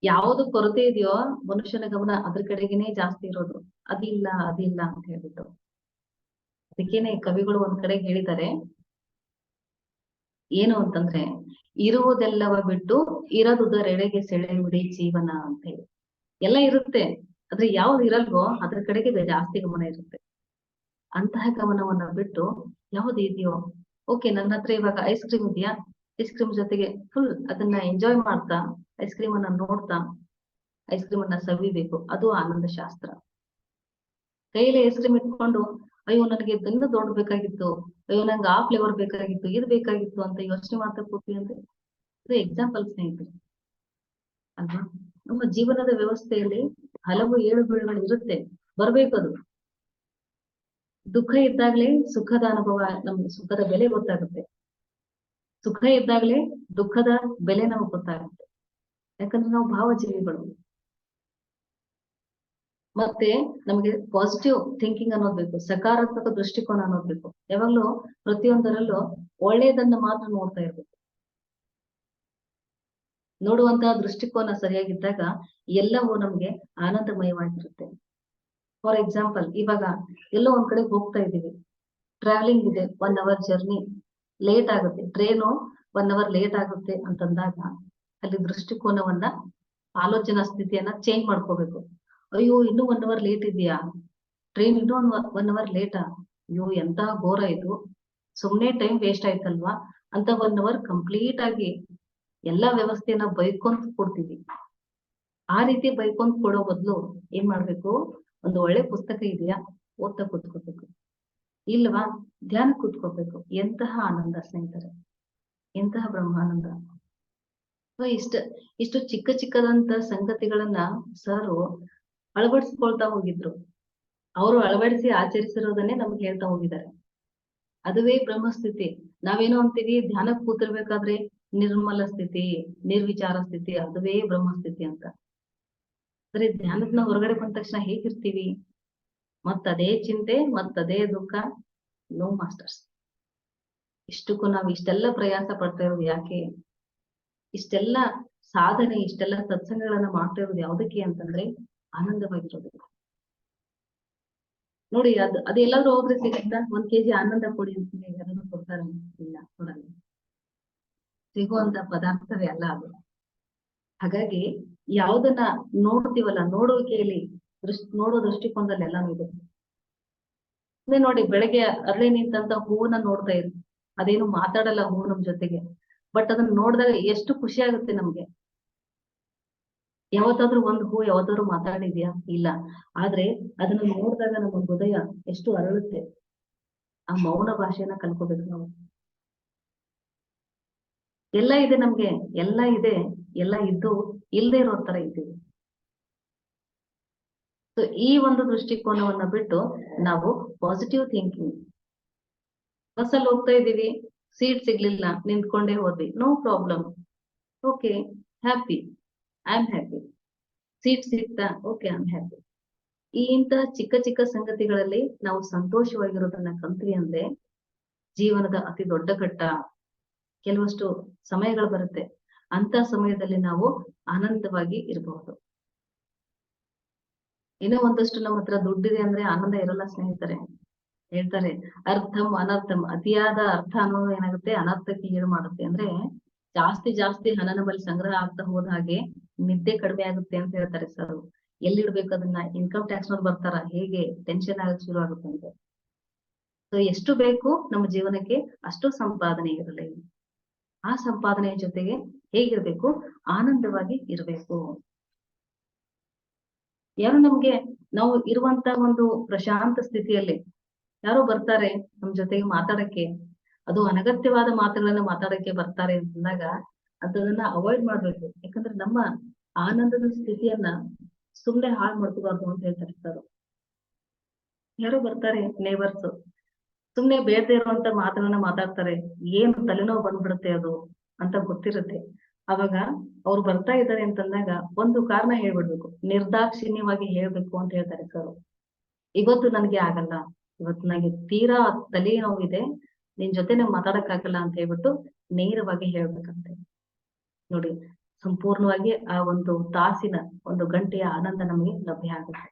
ಯಾವ್ದು ಕೊರತೆ ಇದೆಯೋ ಮನುಷ್ಯನ ಗಮನ ಅದ್ರ ಕಡೆಗೇನೆ ಜಾಸ್ತಿ ಇರೋದು. ಅದಿಲ್ಲ ಅದಿಲ್ಲ ಅಂತ ಹೇಳ್ಬಿಟ್ಟು. ಅದಕ್ಕೇನೆ ಕವಿಗಳು ಒಂದ್ ಕಡೆ ಹೇಳಿದ್ದಾರೆ. ಏನು ಅಂತಂದ್ರೆ, ಇರುವುದೆಲ್ಲವ ಬಿಟ್ಟು ಇರದುದರೆಡೆಗೆ ಸೆಳೆಯುವುದೇ ಜೀವನ ಅಂತ ಹೇಳಿ. ಎಲ್ಲ ಇರುತ್ತೆ. ಆದ್ರೆ ಯಾವ್ದು ಇರಲ್ವೋ ಅದ್ರ ಕಡೆಗೆ ಜಾಸ್ತಿ ಗಮನ ಇರುತ್ತೆ. ಅಂತಹ ಗಮನವನ್ನ ಬಿಟ್ಟು ಯಾವ್ದು ಇದೆಯೋ ಓಕೆ, ನನ್ನ ಹತ್ರ ಇವಾಗ ಐಸ್ ಕ್ರೀಮ್ ಇದೆಯಾ? ಐಸ್ ಕ್ರೀಮ್ ಜೊತೆಗೆ ಫುಲ್ ಅದನ್ನ ಎಂಜಾಯ್ ಮಾಡ್ತಾ ಐಸ್ ಕ್ರೀಮ್ ಅನ್ನ ನೋಡ್ತಾ ಐಸ್ ಕ್ರೀಮ್ ಅನ್ನ ಸವಿಬೇಕು. ಅದು ಆನಂದ ಶಾಸ್ತ್ರ. ಕೈಯಲ್ಲಿ ಐಸ್ ಕ್ರೀಮ್ ಇಟ್ಕೊಂಡು, ಅಯ್ಯೋ, ನನಗೆ ಇದನ್ನ ದೊಡ್ಡ ಬೇಕಾಗಿತ್ತು, ಅಯ್ಯೋ, ನಂಗೆ ಆ ಫ್ಲೇವರ್ ಬೇಕಾಗಿತ್ತು, ಇದು ಬೇಕಾಗಿತ್ತು ಅಂತ ಯೋಚನೆ ಮಾಡ್ತಾ ಕೊಟ್ಟಿ ಅಂದ್ರೆ, ಇದು ಎಕ್ಸಾಂಪಲ್ ಸ್ನೇಹಿತರೆ. ಅಲ್ವಾ? ನಮ್ಮ ಜೀವನದ ವ್ಯವಸ್ಥೆಯಲ್ಲಿ ಹಲವು ಏಳು ಬೀಳುಗಳು ಇರುತ್ತೆ. ಬರ್ಬೇಕು ಅದು. ದುಃಖ ಇದ್ದಾಗ್ಲೇ ಸುಖದ ಅನುಭವ, ನಮ್ಗೆ ಸುಖದ ಬೆಲೆ ಗೊತ್ತಾಗುತ್ತೆ. ಸುಖ ಇದ್ದಾಗ್ಲೇ ದುಃಖದ ಬೆಲೆ ನಮಗ್ ಗೊತ್ತಾಗುತ್ತೆ. ಯಾಕಂದ್ರೆ ನಾವು ಭಾವಜೀವಿಗಳು. ಮತ್ತೆ ನಮಗೆ ಪಾಸಿಟಿವ್ ಥಿಂಕಿಂಗ್ ಅನ್ನೋದ್ ಬೇಕು, ಸಕಾರಾತ್ಮಕ ದೃಷ್ಟಿಕೋನ ಅನ್ನೋದ್ ಬೇಕು. ಯಾವಾಗ್ಲೂ ಪ್ರತಿಯೊಂದರಲ್ಲೂ ಒಳ್ಳೆಯದನ್ನ ಮಾತ್ರ ನೋಡ್ತಾ ಇರ್ಬೇಕು. ನೋಡುವಂತಹ ದೃಷ್ಟಿಕೋನ ಸರಿಯಾಗಿದ್ದಾಗ ಎಲ್ಲವೂ ನಮ್ಗೆ ಆನಂದಮಯವಾಗಿರುತ್ತೆ. ಫಾರ್ ಎಕ್ಸಾಂಪಲ್ ಇವಾಗ ಎಲ್ಲೋ ಒಂದ್ ಕಡೆ ಹೋಗ್ತಾ ಇದೀವಿ ಟ್ರಾವೆಲಿಂಗ್ ಇದೆ ಒನ್ ಅವರ್ ಜರ್ನಿ ಲೇಟ್ ಆಗುತ್ತೆ. ಟ್ರೈನು ಒನ್ ಅವರ್ ಲೇಟ್ ಆಗುತ್ತೆ ಅಂತಂದಾಗ ಅಲ್ಲಿ ದೃಷ್ಟಿಕೋನವನ್ನ, ಆಲೋಚನಾ ಸ್ಥಿತಿಯನ್ನ ಚೇಂಜ್ ಮಾಡ್ಕೋಬೇಕು. ಅಯ್ಯೋ, ಇನ್ನೂ ಒನ್ ಅವರ್ ಲೇಟ್ ಇದೆಯಾ? ಟ್ರೈನ್ ಇನ್ನೂ ಒನ್ ಅವರ್ ಲೇಟಾ ಅಯ್ಯೋ, ಎಂತ ಘೋರ ಇದು. ಸುಮ್ನೆ ಟೈಮ್ ವೇಸ್ಟ್ ಆಯ್ತಲ್ವಾ? ಅಂತ ಒನ್ ಅವರ್ ಕಂಪ್ಲೀಟ್ ಆಗಿ ಎಲ್ಲಾ ವ್ಯವಸ್ಥೆಯನ್ನ ಬೈಕೊಂತ ಕೊಡ್ತೀವಿ. ಆ ರೀತಿ ಬೈಕೊಂತ ಕೊಡೋ ಬದಲು ಏನ್ ಮಾಡ್ಬೇಕು? ಒಂದು ಒಳ್ಳೆ ಪುಸ್ತಕ ಇದೆಯಾ? ಓದ್ತಾ ಕೂತ್ಕೋಬೇಕು. ಇಲ್ವಾ? ಧ್ಯಾನ ಕೂತ್ಕೋಬೇಕು. ಎಂತಹ ಆನಂದ ಸ್ನೇಹಿತರೆ. ಎಂತಹ ಬ್ರಹ್ಮಾನಂದ. ಇಷ್ಟ, ಇಷ್ಟು ಚಿಕ್ಕ ಚಿಕ್ಕದಂತ ಸಂಗತಿಗಳನ್ನ ಸರು ಅಳವಡಿಸ್ಕೊಳ್ತಾ ಹೋಗಿದ್ರು. ಅವರು ಅಳವಡಿಸಿ ಆಚರಿಸಿರೋದನ್ನೇ ನಮ್ಗೆ ಹೇಳ್ತಾ ಹೋಗಿದ್ದಾರೆ. ಅದುವೇ ಬ್ರಹ್ಮಸ್ಥಿತಿ. ನಾವೇನೋ ಅಂತೀವಿ ಧ್ಯಾನ ಕೂತಿರ್ಬೇಕಾದ್ರೆ ನಿರ್ಮಲ ಸ್ಥಿತಿ, ನಿರ್ವಿಚಾರ ಸ್ಥಿತಿ, ಅದುವೇ ಬ್ರಹ್ಮಸ್ಥಿತಿ ಅಂತ. ಅಂದ್ರೆ ಧ್ಯಾನದಿಂದ ಹೊರಗಡೆ ಬಂದ ತಕ್ಷಣ ಹೇಗಿರ್ತೀವಿ? ಮತ್ತದೇ ಚಿಂತೆ ಮತ್ತದೇ ದುಃಖ ನೋ ಮಾಸ್ಟರ್ಸ್ ಇಷ್ಟಕ್ಕೂ ನಾವು ಇಷ್ಟೆಲ್ಲ ಪ್ರಯಾಸ ಪಡ್ತಾ ಇರೋದು ಯಾಕೆ? ಇಷ್ಟೆಲ್ಲ ಸಾಧನೆ, ಇಷ್ಟೆಲ್ಲ ಸತ್ಸಂಗಗಳನ್ನ ಮಾಡ್ತಾ ಇರೋದು ಯಾವ್ದಕ್ಕೆ ಅಂತಂದ್ರೆ ಆನಂದವಾಗಿರೋದಕ್ಕೆ ನೋಡಿ, ಅದ್, ಅದು ಅದೆಲ್ಲಾದ್ರೂ ಹೋಗ್ರೆ ಸಿಗುತ್ತ? ಒಂದ್ ಕೆಜಿ ಆನಂದ ಕೊಡಿ ಅಂತ ಯಾರನ್ನು ಕೊಡ್ತಾರೆ? ಇಲ್ಲ, ಕೊಡಲ್ಲ. ಸಿಗುವಂತ ಪದಾರ್ಥವೇ ಅಲ್ಲ ಅದು. ಹಾಗಾಗಿ ಯಾವ್ದನ್ನ ನೋಡ್ತೀವಲ್ಲ, ನೋಡುವಿಕೆಯಲ್ಲಿ ದೃಷ್ಟಿ, ನೋಡೋ ದೃಷ್ಟಿಕೋನದಲ್ಲಿ ಎಲ್ಲಾನು ಇದೆ ನೋಡಿ, ಬೆಳಗ್ಗೆ ಅರಳಿ ನಿಂತ ಹೂವನ್ನ ನೋಡ್ತಾ ಇದ್ರು ಅದೇನು ಮಾತಾಡಲ್ಲ ಹೂವು ನಮ್ ಜೊತೆಗೆ. ಬಟ್ ಅದನ್ನ ನೋಡಿದಾಗ ಎಷ್ಟು ಖುಷಿ ಆಗುತ್ತೆ ನಮ್ಗೆ. ಯಾವತ್ತಾದ್ರೂ ಒಂದ್ ಹೂ ಯಾವತ್ತಾದ್ರೂ ಮಾತಾಡಿದ್ಯಾ? ಇಲ್ಲ. ಆದ್ರೆ ಅದನ್ನ ನೋಡಿದಾಗ ನಮ್ಮ ಹೃದಯ ಎಷ್ಟು ಅರಳುತ್ತೆ. ಆ ಮೌನ ಭಾಷೆಯನ್ನ ಕಲ್ಕೋಬೇಕು ನಾವು. ಎಲ್ಲ ಇದೆ ನಮ್ಗೆ. ಎಲ್ಲ ಇದೆ. ಎಲ್ಲ ಇದ್ದು ಇಲ್ಲದೆ ಇರೋ ತರ ಇದ್ದೀವಿ. ಸೊ ಈ ಒಂದು ದೃಷ್ಟಿಕೋನವನ್ನ ಬಿಟ್ಟು ನಾವು ಪಾಸಿಟಿವ್ ಥಿಂಕಿಂಗ್ ಬಸ್ಸಲ್ಲಿ ಹೋಗ್ತಾ ಇದ್ದೀವಿ ಸೀಟ್ ಸಿಗ್ಲಿಲ್ಲ, ನಿಂತ್ಕೊಂಡೇ ಹೋದ್ವಿ. No problem okay happy I am happy seat ಸಿಗ್ತಾ? ಓಕೆ ಐ ಆಮ್ ಹ್ಯಾಪಿ ಈ ಇಂತಹ ಚಿಕ್ಕ ಚಿಕ್ಕ ಸಂಗತಿಗಳಲ್ಲಿ ನಾವು ಸಂತೋಷವಾಗಿರೋದನ್ನ ಕಲ್ತ್ವಿ ಅಂದ್ರೆ ಜೀವನದ ಅತಿ ದೊಡ್ಡ ಘಟ್ಟ. ಕೆಲವಷ್ಟು ಸಮಯಗಳು ಬರುತ್ತೆ. ಅಂತ ಸಮಯದಲ್ಲಿ ನಾವು ಆನಂದವಾಗಿ ಇರಬಹುದು. ಇನ್ನೂ ಒಂದಷ್ಟು ನಮ್ಮ ಹತ್ರ ದುಡ್ಡಿದೆ ಅಂದ್ರೆ ಆನಂದ ಇರಲ್ಲ ಸ್ನೇಹಿತರೆ. ಹೇಳ್ತಾರೆ, ಅರ್ಥಂ ಅನರ್ಥಂ. ಅತಿಯಾದ ಅರ್ಥ ಅನ್ನೋದು ಏನಾಗುತ್ತೆ? ಅನರ್ಥಕ್ಕೆ ಈಡು ಮಾಡುತ್ತೆ. ಅಂದ್ರೆ ಜಾಸ್ತಿ ಜಾಸ್ತಿ ಹಣ ನಮ್ಮಲ್ಲಿ ಸಂಗ್ರಹ ಆಗ್ತಾ ಹೋದ ಹಾಗೆ ನಿದ್ದೆ ಕಡಿಮೆ ಆಗುತ್ತೆ ಅಂತ ಹೇಳ್ತಾರೆ ಸರ್. ಎಲ್ಲಿಡ್ಬೇಕು ಅದನ್ನ? ಇನ್ಕಮ್ ಟ್ಯಾಕ್ಸ್ ನವ್ರು ಬರ್ತಾರ? ಹೇಗೆ? ಟೆನ್ಷನ್ ಆಗಕ್ ಶುರು ಆಗುತ್ತೆ ಅಂತ. ಸೊ ಎಷ್ಟು ಬೇಕು ನಮ್ಮ ಜೀವನಕ್ಕೆ ಅಷ್ಟು ಸಂಪಾದನೆ ಇರಲಿ. ಆ ಸಂಪಾದನೆಯ ಜೊತೆಗೆ ಹೇಗಿರ್ಬೇಕು? ಆನಂದವಾಗಿ ಇರಬೇಕು. ಯಾರು ನಮ್ಗೆ ನಾವು ಇರುವಂತ ಒಂದು ಪ್ರಶಾಂತ ಸ್ಥಿತಿಯಲ್ಲಿ ಯಾರೋ ಬರ್ತಾರೆ ನಮ್ ಜೊತೆಗೆ ಮಾತಾಡಕ್ಕೆ. ಅದು ಅನಗತ್ಯವಾದ ಮಾತುಗಳನ್ನ ಮಾತಾಡಕ್ಕೆ ಬರ್ತಾರೆ ಅಂದಾಗ ಅದನ್ನ ಅವಾಯ್ಡ್ ಮಾಡ್ಬೇಕು. ಯಾಕಂದ್ರೆ ನಮ್ಮ ಆನಂದದ ಸ್ಥಿತಿಯನ್ನ ಸುಮ್ನೆ ಹಾಳು ಮಾಡ್ಕೋಬಾರ್ದು ಅಂತ ಹೇಳ್ತಾರೆ ಸರ್ ಯಾರೋ ಬರ್ತಾರೆ ನೇಬರ್ಸ್ ಸುಮ್ನೆ ಬೇಡದೇ ಇರುವಂತ ಮಾತುಗಳನ್ನ ಮಾತಾಡ್ತಾರೆ. ಏನು ತಲೆನೋವು ಬಂದ್ಬಿಡುತ್ತೆ ಅದು ಅಂತ ಗೊತ್ತಿರುತ್ತೆ. ಅವಾಗ ಅವ್ರು ಬರ್ತಾ ಇದ್ದಾರೆ ಅಂತಂದಾಗ ಒಂದು ಕಾರಣ ಹೇಳ್ಬಿಡ್ಬೇಕು. ನಿರ್ದಾಕ್ಷಿಣ್ಯವಾಗಿ ಹೇಳ್ಬೇಕು ಅಂತ ಹೇಳ್ತಾರೆ ಸರ್ ಇವತ್ತು ನನ್ಗೆ ಆಗಲ್ಲ. ಇವತ್ತು ನನಗೆ ತೀರಾ ತಲೆ ನೋವಿದೆ ನಿನ್ ಜೊತೆ ನಂಗೆ ಮಾತಾಡಕ್ ಆಗಲ್ಲ ಅಂತ ಹೇಳ್ಬಿಟ್ಟು ನೇರವಾಗಿ ಹೇಳ್ಬೇಕಂತೆ. ನೋಡಿ, ಸಂಪೂರ್ಣವಾಗಿ ಆ ಒಂದು ತಾಸಿನ ಒಂದು ಗಂಟೆಯ ಆನಂದ ನಮಗೆ ಲಭ್ಯ ಆಗುತ್ತೆ.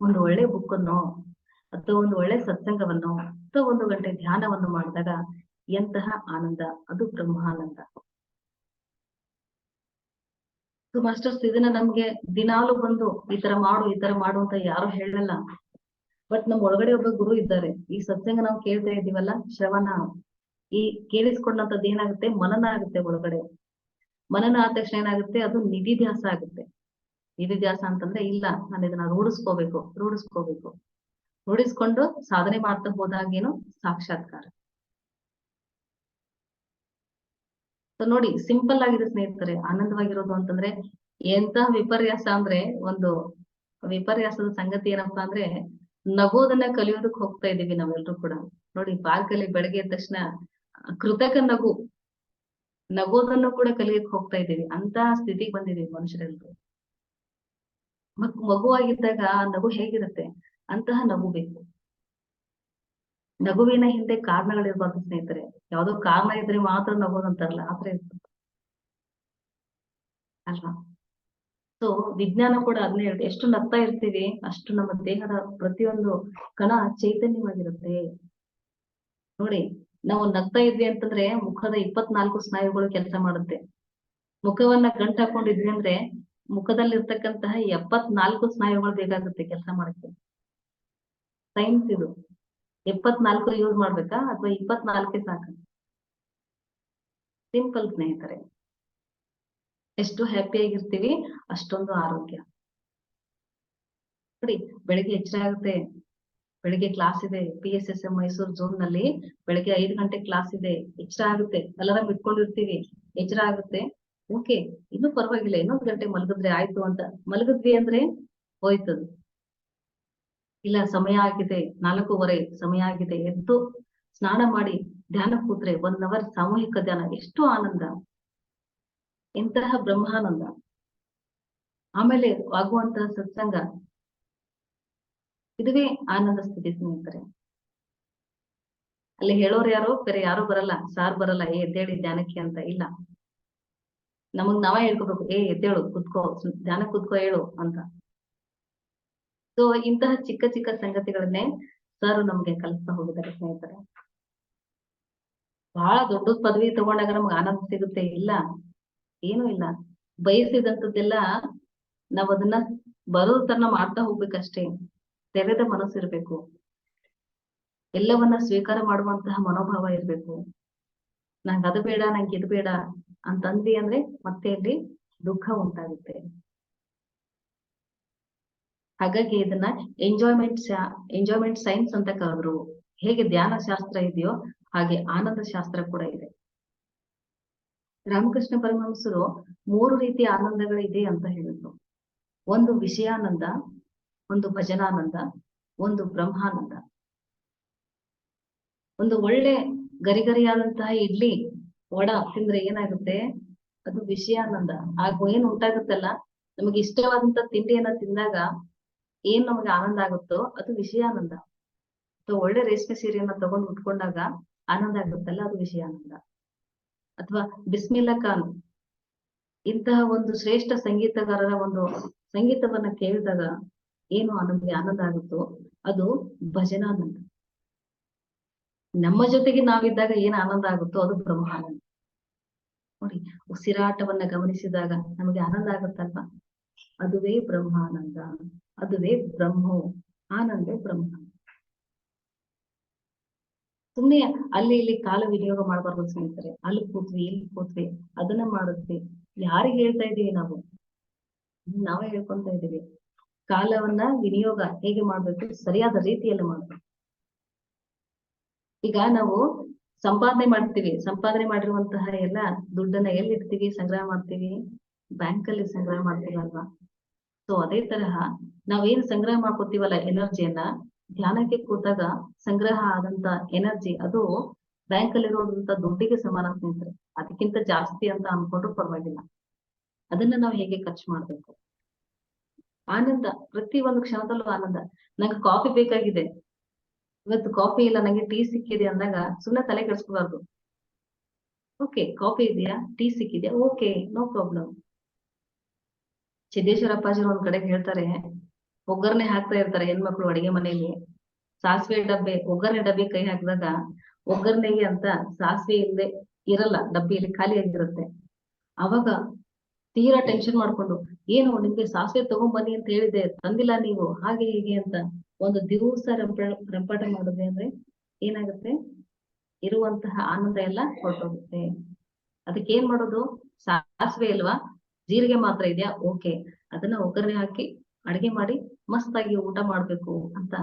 ಒಂದು ಒಳ್ಳೆ ಬುಕ್ ಅನ್ನು ಅಥವಾ ಒಂದು ಒಳ್ಳೆ ಸತ್ಸಂಗವನ್ನು ಅಥವಾ ಒಂದು ಗಂಟೆ ಧ್ಯಾನವನ್ನು ಮಾಡಿದಾಗ ಎಂತಹ ಆನಂದ? ಅದು ಬ್ರಹ್ಮಾನಂದ. ಸೊ ಮಾಸ್ಟರ್ಸ್ ಇದನ್ನ ನಮ್ಗೆ ದಿನಾಲು ಬಂದು ಈ ತರ ಮಾಡು, ಈ ತರ ಮಾಡು ಅಂತ ಯಾರು ಹೇಳಲ್ಲ. ಬಟ್ ನಮ್ ಒಳಗಡೆ ಒಬ್ಬ ಗುರು ಇದ್ದಾರೆ. ಈ ಸತ್ಸಂಗ ನಾವು ಕೇಳ್ತಾ ಇದೀವಲ್ಲ ಶ್ರವಣ, ಈ ಕೇಳಿಸ್ಕೊಂಡಂತದ್ದು ಏನಾಗುತ್ತೆ? ಮನನ ಆಗುತ್ತೆ ಒಳಗಡೆ. ಮನನ ಆದ ತಕ್ಷಣ ಏನಾಗುತ್ತೆ? ಅದು ನಿಧಿಧ್ಯಾಸ ಆಗುತ್ತೆ. ನಿಧಿಧ್ಯಾಸ ಅಂತಂದ್ರೆ ಇಲ್ಲ, ನಾನು ಇದನ್ನ ರೂಢಿಸ್ಕೋಬೇಕು ರೂಢಿಸ್ಕೋಬೇಕು. ರೂಢಿಸ್ಕೊಂಡು ಸಾಧನೆ ಮಾಡ್ತಾ ಹೋದಾಗೇನು ಸಾಕ್ಷಾತ್ಕಾರ. ಸೊ ನೋಡಿ ಸಿಂಪಲ್ ಆಗಿದೆ ಸ್ನೇಹಿತರೆ, ಆನಂದವಾಗಿರೋದು ಅಂತಂದ್ರೆ ಎಂತ ವಿಪರ್ಯಾಸ ಅಂದ್ರೆ, ಒಂದು ವಿಪರ್ಯಾಸದ ಸಂಗತಿ ಏನಪ್ಪಾ ಅಂದ್ರೆ, ನಗೋದನ್ನ ಕಲಿಯೋದಕ್ ಹೋಗ್ತಾ ಇದೀವಿ ನಾವೆಲ್ಲರೂ ಕೂಡ. ನೋಡಿ ಪಾರ್ಕ್ ಅಲ್ಲಿ ಬೆಳಗ್ಗೆ ಎದ್ದ ತಕ್ಷಣ, ಕೃತಕ ನಗು, ನಗೋದನ್ನು ಕೂಡ ಕಲಿಯಕ್ ಹೋಗ್ತಾ ಇದೀವಿ ಅಂತ ಸ್ಥಿತಿಗೆ ಬಂದಿದೀವಿ ಮನುಷ್ಯರೆಲ್ಲರೂ ಮಕ್ ಮಗುವಾಗಿದ್ದಾಗ ಆ ನಗು ಹೇಗಿರುತ್ತೆ? ಅಂತಹ ನಗು ಬೇಕು. ನಗುವಿನ ಹಿಂದೆ ಕಾರಣಗಳಿರ್ಬಾರ್ದು ಸ್ನೇಹಿತರೆ, ಯಾವ್ದೋ ಕಾರಣ ಇದ್ರೆ ಮಾತ್ರ ನಗೋದಂತಾರಲ್ಲ ಆತರ ಇರ್ಬೇಕು ಅಲ್ವಾ? ಸೊ ವಿಜ್ಞಾನ ಕೂಡ ಅದನ್ನೇ ಎಷ್ಟು ನಗ್ತಾ ಇರ್ತೀವಿ, ಅಷ್ಟು ನಮ್ಮ ದೇಹದ ಪ್ರತಿಯೊಂದು ಕಣ ಚೈತನ್ಯವಾಗಿರುತ್ತೆ. ನೋಡಿ, ನಾವು ನಗ್ತಾ ಇದ್ವಿ ಅಂತಂದ್ರೆ ಮುಖದ ಇಪ್ಪತ್ನಾಲ್ಕು ಸ್ನಾಯುಗಳು ಕೆಲಸ ಮಾಡುತ್ತೆ. ಮುಖವನ್ನ ಗಂಟು ಹಾಕೊಂಡಿದ್ವಿ ಅಂದ್ರೆ ಮುಖದಲ್ಲಿರ್ತಕ್ಕಂತಹ ಎಪ್ಪತ್ನಾಲ್ಕು ಸ್ನಾಯುಗಳು ಬೇಕಾಗುತ್ತೆ ಕೆಲಸ ಮಾಡಕ್ಕೆ. ಸೈನ್ಸ್ ಇದು. ಎಪ್ಪತ್ನಾಲ್ಕು ಯೂಸ್ ಮಾಡ್ಬೇಕಾ? ಅಥವಾ ಇಪ್ಪತ್ನಾಲ್ಕೇ ಸಾಕ? ಸಿಂಪಲ್ ಸ್ನೇಹಿತರೆ. ಎಷ್ಟು ಹ್ಯಾಪಿಯಾಗಿರ್ತೀವಿ ಅಷ್ಟೊಂದು ಆರೋಗ್ಯ. ನೋಡಿ, ಬೆಳಿಗ್ಗೆ ಎಚ್ಚರ ಆಗುತ್ತೆ. ಬೆಳಿಗ್ಗೆ ಕ್ಲಾಸ್ ಇದೆ P S S M Mysuru ಝೋನ್ನಲ್ಲಿ ಬೆಳಿಗ್ಗೆ ಐದು ಗಂಟೆ ಕ್ಲಾಸ್ ಇದೆ, ಎಚ್ಚರ ಆಗುತ್ತೆ. ಅಲಾರಾಮ್ ಇಟ್ಕೊಂಡಿರ್ತೀವಿ, ಎಚ್ಚರ ಆಗುತ್ತೆ. ಓಕೆ ಇನ್ನು ಪರವಾಗಿಲ್ಲ, ಇನ್ನೊಂದು ಗಂಟೆ ಮಲಗಿದ್ರೆ ಆಯ್ತು ಅಂತ. ಮಲಗಿದ್ವಿ ಅಂದ್ರೆ ಹೋಯ್ತದು. ಇಲ್ಲ, ಸಮಯ ಆಗಿದೆ, ನಾಲ್ಕೂವರೆ ಸಮಯ ಆಗಿದೆ ಎದ್ದು ಸ್ನಾನ ಮಾಡಿ ಧ್ಯಾನ ಕೂತ್ರೆ ಒನ್ ಅವರ್ ಸಾಮೂಹಿಕ ಧ್ಯಾನ, ಎಷ್ಟು ಆನಂದ. ಇಂತಹ ಬ್ರಹ್ಮಾನಂದ. ಆಮೇಲೆ ಆಗುವಂತಹ ಸತ್ಸಂಗ. ಇದುವೇ ಆನಂದ ಸ್ಥಿತಿ ಸ್ನೇಹಿತರೆ. ಅಲ್ಲಿ ಹೇಳೋರು ಯಾರೋ, ಬೇರೆ ಯಾರು ಬರಲ್ಲ, ಸಾರ್ ಬರಲ್ಲ, ಏ ಎದ್ದೇಳಿ ಧ್ಯಾನಕ್ಕೆ ಅಂತ ಇಲ್ಲ. ನಮಗ್ ನಾವೇ ಹೇಳ್ಕೋಬೇಕು, ಏ ಎದ್ದೇಳು, ಕುತ್ಕೋ ಧ್ಯಾನ ಕುತ್ಕೋ ಹೇಳು ಅಂತ. ಸೊ ಇಂತಹ ಚಿಕ್ಕ ಚಿಕ್ಕ ಸಂಗತಿಗಳನ್ನೇ ಸರ್ ನಮ್ಗೆ ಕಲಿಸ್ತಾ ಹೋಗಿದ್ದಾರೆ ಸ್ನೇಹಿತರೆ. ಬಹಳ ದೊಡ್ಡ ಪದವಿ ತಗೊಂಡಾಗ ನಮ್ಗೆ ಆನಂದ ಸಿಗುತ್ತೆ? ಇಲ್ಲ. ಏನು ಇಲ್ಲ. ಬಯಸಿದಂತದ್ದೆಲ್ಲ ನಾವ್ ಅದನ್ನ ಬರೋ ತರ ಮಾಡ್ತಾ ಹೋಗ್ಬೇಕಷ್ಟೇ. ತೆರೆದ ಮನಸ್ಸಿರ್ಬೇಕು ಎಲ್ಲವನ್ನ ಸ್ವೀಕಾರ ಮಾಡುವಂತಹ ಮನೋಭಾವ ಇರ್ಬೇಕು. ನಂಗೆ ಅದು ಬೇಡ, ನಂಗೆ ಇದು ಬೇಡ ಅಂತಂದ್ವಿ ಅಂದ್ರೆ ಮತ್ತೆ ಅಲ್ಲಿ ದುಃಖ ಉಂಟಾಗುತ್ತೆ. ಹಾಗಾಗಿ ಇದನ್ನ ಎಂಜಾಯ್ಮೆಂಟ್ ಎಂಜಾಯ್ಮೆಂಟ್ ಸೈನ್ಸ್ ಅಂತ ಕರೆದ್ರು. ಹೇಗೆ ಧ್ಯಾನ ಶಾಸ್ತ್ರ ಇದೆಯೋ ಹಾಗೆ ಆನಂದ ಶಾಸ್ತ್ರ ಕೂಡ ಇದೆ. ರಾಮಕೃಷ್ಣ ಪರಮಹಂಸರು ಮೂರು ರೀತಿಯ ಆನಂದಗಳಿದೆ ಅಂತ ಹೇಳಿದ್ರು. ಒಂದು ವಿಷಯಾನಂದ, ಒಂದು ಭಜನಾನಂದ, ಒಂದು ಬ್ರಹ್ಮಾನಂದ. ಒಂದು ಒಳ್ಳೆ ಗರಿಗರಿಯಾದಂತಹ ಇಡ್ಲಿ, ವಡ ತಿಂದ್ರೆ ಏನಾಗುತ್ತೆ? ಅದು ವಿಷಯಾನಂದ. ಆಗ ಏನ್ ಉಂಟಾಗುತ್ತಲ್ಲ? ನಮಗೆ ಇಷ್ಟವಾದಂತ ತಿಂಡಿಯನ್ನ ತಿಂದಾಗ ಏನ್ ನಮಗೆ ಆನಂದ ಆಗುತ್ತೋ ಅದು ವಿಷಯಾನಂದ ಅಥವಾ ಒಳ್ಳೆ ರೇಷ್ಮೆ ಸೀರೆಯನ್ನ ತಗೊಂಡು ಉಟ್ಕೊಂಡಾಗ ಆನಂದ ಆಗುತ್ತಲ್ಲ, ಅದು ವಿಷಯಾನಂದ ಅಥವಾ ಬಿಸ್ಮಿಲ್ಲಾ ಖಾನ್, ಇಂತಹ ಒಂದು ಶ್ರೇಷ್ಠ ಸಂಗೀತಗಾರರ ಒಂದು ಸಂಗೀತವನ್ನ ಕೇಳಿದಾಗ ಏನು ನಮ್ಗೆ ಆನಂದ ಆಗುತ್ತೋ ಅದು ಭಜನಾನಂದ. ನಮ್ಮ ಜೊತೆಗೆ ನಾವಿದ್ದಾಗ ಏನ್ ಆನಂದ ಆಗುತ್ತೋ ಅದು ಬ್ರಹ್ಮಾನಂದ. ನೋಡಿ, ಉಸಿರಾಟವನ್ನ ಗಮನಿಸಿದಾಗ ನಮಗೆ ಆನಂದ ಆಗುತ್ತಲ್ವಾ? ಅದುವೇ ಬ್ರಹ್ಮಾನಂದ. ಅದುವೇ ಬ್ರಹ್ಮೋ. ಆನಂದ ಬ್ರಹ್ಮ. ಸುಮ್ನೆ ಅಲ್ಲಿ ಇಲ್ಲಿ ಕಾಲ ವಿನಿಯೋಗ ಮಾಡಬಾರ್ದು ಸ್ನೇಹಿತರೆ ಅಲ್ಲಿ ಕೂತ್ವಿ, ಇಲ್ಲಿ ಕೂತ್ವಿ, ಅದನ್ನ ಮಾಡಿದ್ವಿ. ಯಾರಿಗೆ ಹೇಳ್ತಾ ಇದೀವಿ ನಾವು? ನಾವೇ ಹೇಳ್ಕೊಂತ ಇದೀವಿ ಕಾಲವನ್ನ ವಿನಿಯೋಗ ಹೇಗೆ ಮಾಡ್ಬೇಕು? ಸರಿಯಾದ ರೀತಿಯಲ್ಲಿ ಮಾಡ್ಬೇಕು. ಈಗ ನಾವು ಸಂಪಾದನೆ ಮಾಡ್ತೀವಿ. ಸಂಪಾದನೆ ಮಾಡಿರುವಂತಹ ಎಲ್ಲ ದುಡ್ಡನ್ನ ಎಲ್ಲಿ ಇಡ್ತೀವಿ ಸಂಗ್ರಹ ಮಾಡ್ತೀವಿ? ಬ್ಯಾಂಕ್ ಅಲ್ಲಿ ಸಂಗ್ರಹ ಮಾಡ್ತೀವಿ ಅಲ್ವಾ ಸೊ ಅದೇ ತರಹ ನಾವೇನ್ ಸಂಗ್ರಹ ಮಾಡ್ಕೋತೀವಲ್ಲ ಎನರ್ಜಿಯನ್ನ ಧ್ಯಾನಕ್ಕೆ ಕೂತಾಗ ಸಂಗ್ರಹ ಆದಂತ ಎನರ್ಜಿ ಅದು ಬ್ಯಾಂಕ್ ಅಲ್ಲಿರೋದಂತ ದುಡ್ಡಿಗೆ ಸಮಾನ ಸ್ನೇಹಿತರೆ ಅದಕ್ಕಿಂತ ಜಾಸ್ತಿ ಅಂತ ಅನ್ಕೊಂಡ್ರು ಪರವಾಗಿಲ್ಲ. ಅದನ್ನ ನಾವು ಹೇಗೆ ಖರ್ಚು ಮಾಡ್ಬೇಕು? ಆನಂದ, ಪ್ರತಿ ಒಂದು ಕ್ಷಣದಲ್ಲೂ ಆನಂದ. ನಂಗೆ ಕಾಫಿ ಬೇಕಾಗಿದೆ. ಇವತ್ತು ಕಾಫಿ ಇಲ್ಲ, ನಂಗೆ ಟೀ ಸಿಕ್ಕಿದೆ ಅಂದಾಗ ಸುಮ್ಮನೆ ತಲೆ ಕೆಡ್ಸ್ಕೋಬಾರ್ದು. ಓಕೆ ಕಾಫಿ ಇದೆಯಾ? ಟೀ ಸಿಕ್ಕಿದ್ಯಾ? ಓಕೆ ನೋ ಪ್ರಾಬ್ಲಮ್ ಸಿದ್ದೇಶ್ವರ ಅಪ್ಪಾಜಿರು ಒಂದ್ ಕಡೆ ಹೇಳ್ತಾರೆ, ಒಗ್ಗರಣೆ ಹಾಕ್ತಾ ಇರ್ತಾರೆ ಹೆಣ್ಮಕ್ಳು ಅಡಿಗೆ ಮನೆಯಲ್ಲಿ ಸಾಸಿವೆ ಡಬ್ಬೆ, ಒಗ್ಗರಣೆ ಡಬ್ಬಿ ಕೈ ಹಾಕಿದಾಗ ಒಗ್ಗರಣೆಗೆ ಅಂತ ಸಾಸಿವೆ ಇಲ್ಲದೆ ಇರಲ್ಲ ಡಬ್ಬಿಯಲ್ಲಿ ಖಾಲಿ ಆಗಿರುತ್ತೆ. ಅವಾಗ ತೀರಾ ಟೆನ್ಷನ್ ಮಾಡ್ಕೊಂಡು, ಏನು ನಿಮ್ಗೆ ಸಾಸಿವೆ ತಗೊಂಡ್ ಬನ್ನಿ ಅಂತ ಹೇಳಿದೆ ತಂದಿಲ್ಲ ನೀವು, ಹಾಗೆ ಹೀಗೆ ಅಂತ ಒಂದು ದಿವಸ ರಂಪ, ರಂಪಾಟ ಮಾಡಿದ್ರೆ ಅಂದ್ರೆ ಏನಾಗುತ್ತೆ? ಇರುವಂತಹ ಆನಂದ ಎಲ್ಲ ಹೊರಟೋಗುತ್ತೆ. ಅದಕ್ಕೆ ಏನ್ ಮಾಡೋದು? ಸಾಸಿವೆ ಅಲ್ವಾ? ಜೀರಿಗೆ ಮಾತ್ರ ಇದೆಯಾ ಓಕೆ ಅದನ್ನ ಒಗ್ಗರಣೆ ಹಾಕಿ ಅಡಿಗೆ ಮಾಡಿ ಮಸ್ತಾಗಿ ಊಟ ಮಾಡ್ಬೇಕು ಅಂತ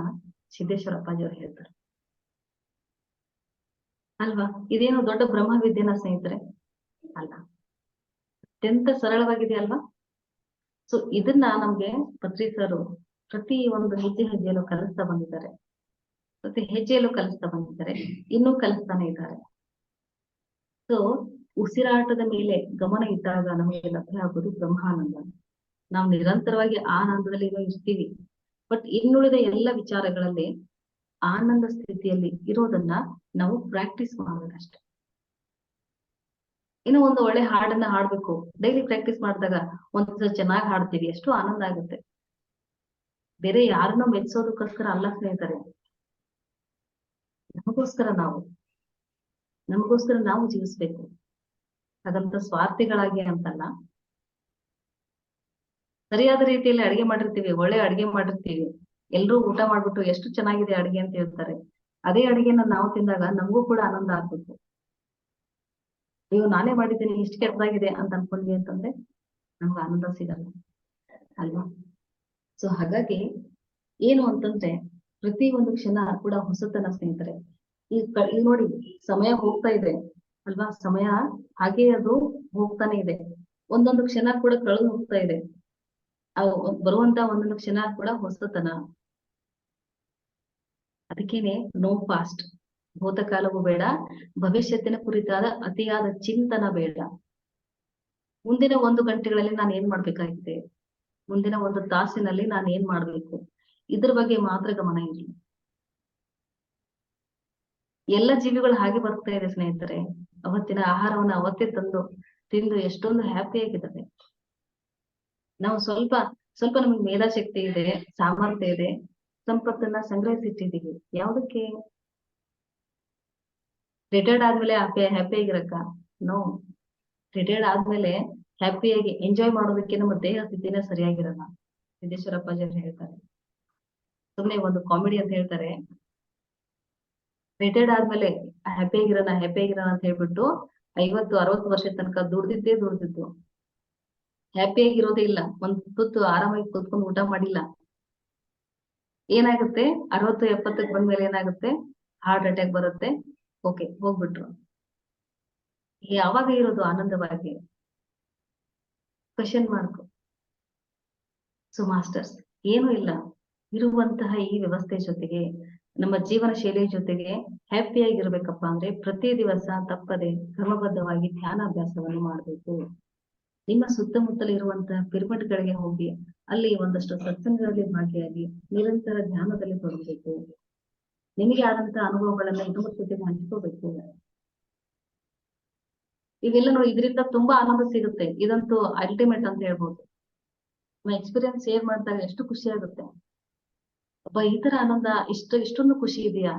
ಸಿದ್ದೇಶ್ವರ ಹೇಳ್ತಾರೆ. ಅಲ್ವಾ? ಇದೇನು ದೊಡ್ಡ ಬ್ರಹ್ಮ ವಿದ್ಯೆನ ಸ್ನೇಹಿತರೆ? ಅಲ್ಲ. ಅತ್ಯಂತ ಸರಳವಾಗಿದೆ ಅಲ್ವಾ? ಸೊ ಇದನ್ನ ನಮ್ಗೆ ಪತ್ರಿಕರು ಪ್ರತಿ ಒಂದು ಹೆಜ್ಜೆ ಹೆಜ್ಜೆಯಲ್ಲೂ ಕಲಿಸ್ತಾ ಬಂದಿದ್ದಾರೆ. ಪ್ರತಿ ಹೆಜ್ಜೆಯಲ್ಲೂ ಕಲಿಸ್ತಾ ಬಂದಿದ್ದಾರೆ. ಇನ್ನೂ ಕಲಿಸ್ತಾನೆ ಇದ್ದಾರೆ. ಸೊ ಉಸಿರಾಟದ ಮೇಲೆ ಗಮನ ಇದ್ದಾಗ ನಮಗೆ ಲಭ್ಯ ಆಗೋದು ಬ್ರಹ್ಮಾನಂದ. ನಾವು ನಿರಂತರವಾಗಿ ಆನಂದದಲ್ಲಿ ಇರ್ತೀವಿ. ಬಟ್ ಇನ್ನುಳಿದ ಎಲ್ಲ ವಿಚಾರಗಳಲ್ಲಿ ಆನಂದ ಸ್ಥಿತಿಯಲ್ಲಿ ಇರೋದನ್ನ ನಾವು ಪ್ರಾಕ್ಟೀಸ್ ಮಾಡ್ಬೇಕಷ್ಟೆ ಇನ್ನು ಒಂದು ಒಳ್ಳೆ ಹಾಡನ್ನ ಹಾಡ್ಬೇಕು. ಡೈಲಿ ಪ್ರಾಕ್ಟೀಸ್ ಮಾಡಿದಾಗ ಒಂದ್ಸ ಚೆನ್ನಾಗಿ ಹಾಡ್ತೀವಿ. ಎಷ್ಟು ಆನಂದ ಆಗುತ್ತೆ. ಬೇರೆ ಯಾರನ್ನೋ ಮೆಚ್ಚೋದಕ್ಕೋಸ್ಕರ ಅಲ್ಲ ಸ್ನೇಹಿತರೆ. ನಮಗೋಸ್ಕರ ನಾವು. ನಮಗೋಸ್ಕರ ನಾವು ಜೀವಿಸ್ಬೇಕು. ಹಾಗಂತ ಸ್ವಾರ್ಥಿಗಳಾಗಿ ಅಂತಲ್ಲ. ಸರಿಯಾದ ರೀತಿಯಲ್ಲಿ ಅಡಿಗೆ ಮಾಡಿರ್ತೀವಿ, ಒಳ್ಳೆ ಅಡಿಗೆ ಮಾಡಿರ್ತೀವಿ. ಎಲ್ರೂ ಊಟ ಮಾಡ್ಬಿಟ್ಟು ಎಷ್ಟು ಚೆನ್ನಾಗಿದೆ ಅಡಿಗೆ ಅಂತ ಹೇಳ್ತಾರೆ. ಅದೇ ಅಡಿಗೆನ ನಾವು ತಿಂದಾಗ ನಮಗೂ ಕೂಡ ಆನಂದ ಆಗ್ಬೇಕು. ಅಯ್ಯೋ, ನಾನೇ ಮಾಡಿದ್ದೀನಿ, ಇಷ್ಟು ಕೆಟ್ಟದಾಗಿದೆ ಅಂತ ಅನ್ಕೊಂಡ್ವಿ ಅಂತಂದ್ರೆ ನಮ್ಗೆ ಆನಂದ ಸಿಗಲ್ಲ. ಅಲ್ವಾ? ಸೊ ಹಾಗಾಗಿ ಏನು ಅಂತಂದ್ರೆ ಪ್ರತಿ ಒಂದು ಕ್ಷಣ ಕೂಡ ಹೊಸತನ ಸ್ನೇಹಿತರೆ. ಈಗ ನೋಡಿ, ಸಮಯ ಹೋಗ್ತಾ ಇದೆ. ಅಲ್ವಾ? ಸಮಯ ಹಾಗೆ ಅದು ಹೋಗ್ತಾನೆ ಇದೆ. ಒಂದೊಂದು ಕ್ಷಣ ಕೂಡ ಕಳೆದು ಹೋಗ್ತಾ ಇದೆ. ಬರುವಂತ ಒಂದೊಂದು ಕ್ಷಣ ಕೂಡ ಹೊಸತನ. ಅದಕ್ಕೇನೆ ನೋ ಫಾಸ್ಟ್ ಭೂತಕಾಲವೂ ಬೇಡ, ಭವಿಷ್ಯತ್ತಿನ ಕುರಿತಾದ ಅತಿಯಾದ ಚಿಂತನ ಬೇಡ. ಮುಂದಿನ ಒಂದು ಗಂಟೆಗಳಲ್ಲಿ ನಾನು ಏನ್ ಮಾಡ್ಬೇಕಾಗಿದೆ ಮುಂದಿನ ಒಂದು ತಾಸಿನಲ್ಲಿ ನಾನು ಏನ್ ಮಾಡ್ಬೇಕು? ಇದ್ರ ಬಗ್ಗೆ ಮಾತ್ರ ಗಮನ ಇರಲಿ. ಎಲ್ಲ ಜೀವಿಗಳು ಹಾಗೆ ಬರ್ತಾ ಇದೆ ಸ್ನೇಹಿತರೆ. ಅವತ್ತಿನ ಆಹಾರವನ್ನ ಅವತ್ತೇ ತಂದು, ತಿಂದು ಎಷ್ಟೊಂದು ಹ್ಯಾಪಿ ಆಗಿದ್ದಾವೆ ನಾವು ಸ್ವಲ್ಪ ಸ್ವಲ್ಪ ನಮಗೆ ಮೇಧಾಶಕ್ತಿ ಇದೆ, ಸಾಮರ್ಥ್ಯ ಇದೆ, ಸಂಪತ್ತನ್ನ ಸಂಗ್ರಹಿಸಿಟ್ಟಿದ್ದೀವಿ. ಯಾವುದಕ್ಕೆ? ರಿಟೈರ್ಡ್ ಆದ್ಮೇಲೆ ಹ್ಯಾಪಿ ಹ್ಯಾಪಿ ಆಗಿರಕ್ಕ? ನೋ ರಿಟೈರ್ಡ್ ಆದ್ಮೇಲೆ ಹ್ಯಾಪಿಯಾಗಿ ಎಂಜಾಯ್ ಮಾಡೋದಕ್ಕೆ ನಮ್ಮ ದೇಹ ಸ್ಥಿತಿನೇ ಸರಿಯಾಗಿರಲ್ಲ. ಸಿದ್ದೇಶ್ವರಪ್ಪಾಜಿ ಅವ್ರು ಹೇಳ್ತಾರೆ. ಸುಮ್ನೆ ಒಂದು ಕಾಮಿಡಿ ಅಂತ ಹೇಳ್ತಾರೆ. ರಿಟೈರ್ಡ್ ಆದ್ಮೇಲೆ ಹ್ಯಾಪಿ ಆಗಿರೋಣ ಹ್ಯಾಪಿ ಆಗಿರೋಣ ಅಂತ ಹೇಳ್ಬಿಟ್ಟು ಐವತ್ತು, ಅರವತ್ತು ವರ್ಷದ ತನಕ ದುಡ್ದಿದ್ದೇ ದುಡ್ದಿದ್ದು. ಹ್ಯಾಪಿ ಆಗಿರೋದೇ ಇಲ್ಲ. ಒಂದ್ ತುತ್ತು ಆರಾಮಾಗಿ ಕೂತ್ಕೊಂಡು ಊಟ ಮಾಡಿಲ್ಲ. ಏನಾಗುತ್ತೆ? ಅರವತ್ತು ಎಪ್ಪತ್ತಕ್ಕೆ ಬಂದ್ಮೇಲೆ ಏನಾಗುತ್ತೆ? ಹಾರ್ಟ್ ಅಟ್ಯಾಕ್ ಬರುತ್ತೆ. ಓಕೆ ಹೋಗ್ಬಿಟ್ರು. ಯಾವಾಗ ಇರೋದು ಆನಂದವಾಗಿ. ಕ್ವಶನ್ ಮಾರ್ಕ್ ಸೊ ಮಾಸ್ಟರ್ಸ್ ಏನು ಇಲ್ಲ. ಇರುವಂತಹ ಈ ವ್ಯವಸ್ಥೆ ಜೊತೆಗೆ ನಮ್ಮ ಜೀವನ ಶೈಲಿಯ ಜೊತೆಗೆ ಹ್ಯಾಪಿಯಾಗಿರ್ಬೇಕಪ್ಪ ಅಂದ್ರೆ ಪ್ರತಿ ದಿವಸ ತಪ್ಪದೆ ಕ್ರಮಬದ್ಧವಾಗಿ ಧ್ಯಾನಾಭ್ಯಾಸವನ್ನು ಮಾಡಬೇಕು. ನಿಮ್ಮ ಸುತ್ತಮುತ್ತಲು ಇರುವಂತಹ ಪಿರಮಿಡ್ ಗಳಿಗೆ ಹೋಗಿ ಅಲ್ಲಿ ಒಂದಷ್ಟು ಸತ್ಸಂಗಗಳಲ್ಲಿ ಭಾಗಿಯಾಗಿ ನಿರಂತರ ಧ್ಯಾನದಲ್ಲಿ ತೊಡಗಬೇಕು. ನಿಮಗೆ ಆದಂತಹ ಅನುಭವಗಳನ್ನ ಇನ್ನೊಬ್ಬರ ಜೊತೆಗೆ ಹಂಚ್ಕೋಬೇಕು. ನೋಡಿ ಇದರಿಂದ ತುಂಬಾ ಆನಂದ ಸಿಗುತ್ತೆ. ಇದಂತೂ ಅಲ್ಟಿಮೇಟ್ ಅಂತ ಹೇಳ್ಬೋದು. ನಮ್ಮ ಎಕ್ಸ್ಪೀರಿಯನ್ಸ್ ಶೇರ್ ಮಾಡಿದಾಗ ಎಷ್ಟು ಖುಷಿ ಆಗುತ್ತೆ. ಒಬ್ಬ ಈ ತರ ಆನಂದ, ಇಷ್ಟು, ಇಷ್ಟೊಂದು ಖುಷಿ ಇದೆಯಾ?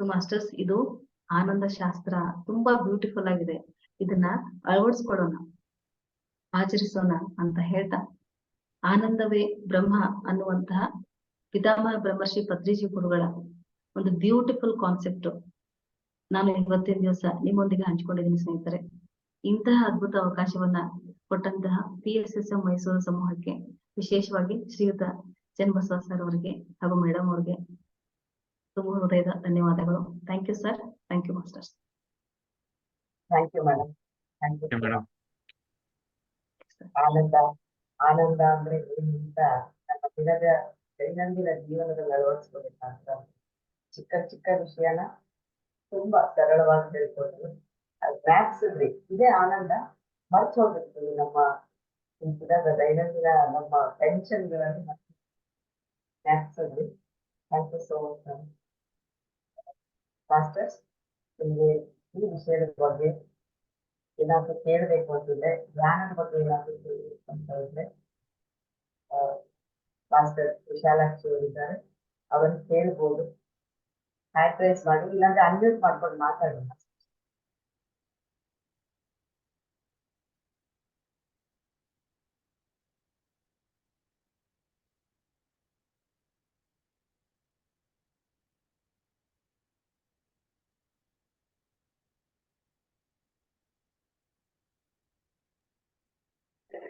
ಮಾಸ್ಟರ್ಸ್ ಇದು ಆನಂದ ಶಾಸ್ತ್ರ. ತುಂಬಾ ಬ್ಯೂಟಿಫುಲ್ ಆಗಿದೆ. ಇದನ್ನ ಅಳವಡಿಸ್ಕೊಳ್ಳೋಣ ಆಚರಿಸೋಣ ಅಂತ ಹೇಳ್ತಾ, ಆನಂದವೇ ಬ್ರಹ್ಮ ಅನ್ನುವಂತಹ ಪಿತಾಮಹ ಬ್ರಹ್ಮರ್ಷಿ ಪತ್ರಿಜಿ ಗುರುಗಳ ಒಂದು ಬ್ಯೂಟಿಫುಲ್ ಕಾನ್ಸೆಪ್ಟ್ ನಾನು ಇವತ್ತಿನ ದಿವಸ ನಿಮ್ಮೊಂದಿಗೆ ಹಂಚಿಕೊಂಡಿದ್ದೀನಿ, ಸ್ನೇಹಿತರೆ. ಇಂತಹ ಅದ್ಭುತ ಅವಕಾಶವನ್ನ ಕೊಟ್ಟಂತಹ P S S M Mysuru ಸಮೂಹಕ್ಕೆ ವಿಶೇಷವಾಗಿ ಶ್ರೀಯುತ ಚನ್ನಬಸವ ಸರ್ ಅವರಿಗೆ ಹಾಗೂ ಮೇಡಮ್ ಅವರಿಗೆ ತುಂಬ ಹೃದಯದ ಧನ್ಯವಾದಗಳು. Thank you sir thank you masters thank you madam thank you madam ಆನಂದ ಆನಂದ ಅಂದ್ರೆ ಏನು ಅಂತ ನಮ್ಮ ದಿನದ ದೈನಂದಿನ ಜೀವನದಲ್ಲಿ ಅಳವಡಿಸ್ಕೋಬೇಕಂತ ಚಿಕ್ಕ ಚಿಕ್ಕ ವಿಷಯನ ತುಂಬಾ ಸರಳವಾಗಿ ತಿಳ್ಕೊಂಡ್ರು ಅದು ಜ್ಞಾಪಿಸಿದ್ರಿ ಇದೇ ಆನಂದ ಮರ್ತು ಹೋಗಿರ್ತೀವಿ ನಮ್ಮ ಈ ದಿನದ ದೈನಂದಿನ ನಮ್ಮ ಟೆನ್ಷನ್ಗಳನ್ನು ಜ್ಞಾಪಿಸಿದ್ರಿ thank you so much ma'am masters ನಿಮಗೆ ಈ ವಿಷಯದ ಬಗ್ಗೆ ಏನಾದ್ರು ಕೇಳಬೇಕು ಅಂತಿದ್ರೆ ಧ್ಯಾನದ ಬಗ್ಗೆ ಏನಾದ್ರು ಕೇಳಬೇಕು ಅಂತ ಇದ್ರೆ ಮಾಸ್ಟರ್ ವಿಶಾಲಾಕ್ಷಿ ಅವರಿದ್ದಾರೆ. ಅವರನ್ನು ಕೇಳ್ಬೋದು. ಹ್ಯಾಂಡ್ ರೈಸ್ ಮಾಡಿ, ಇಲ್ಲಾಂದ್ರೆ ಅನ್ಮ್ಯೂಟ್ ಮಾಡ್ಕೊಂಡು ಮಾತಾಡೋಣ.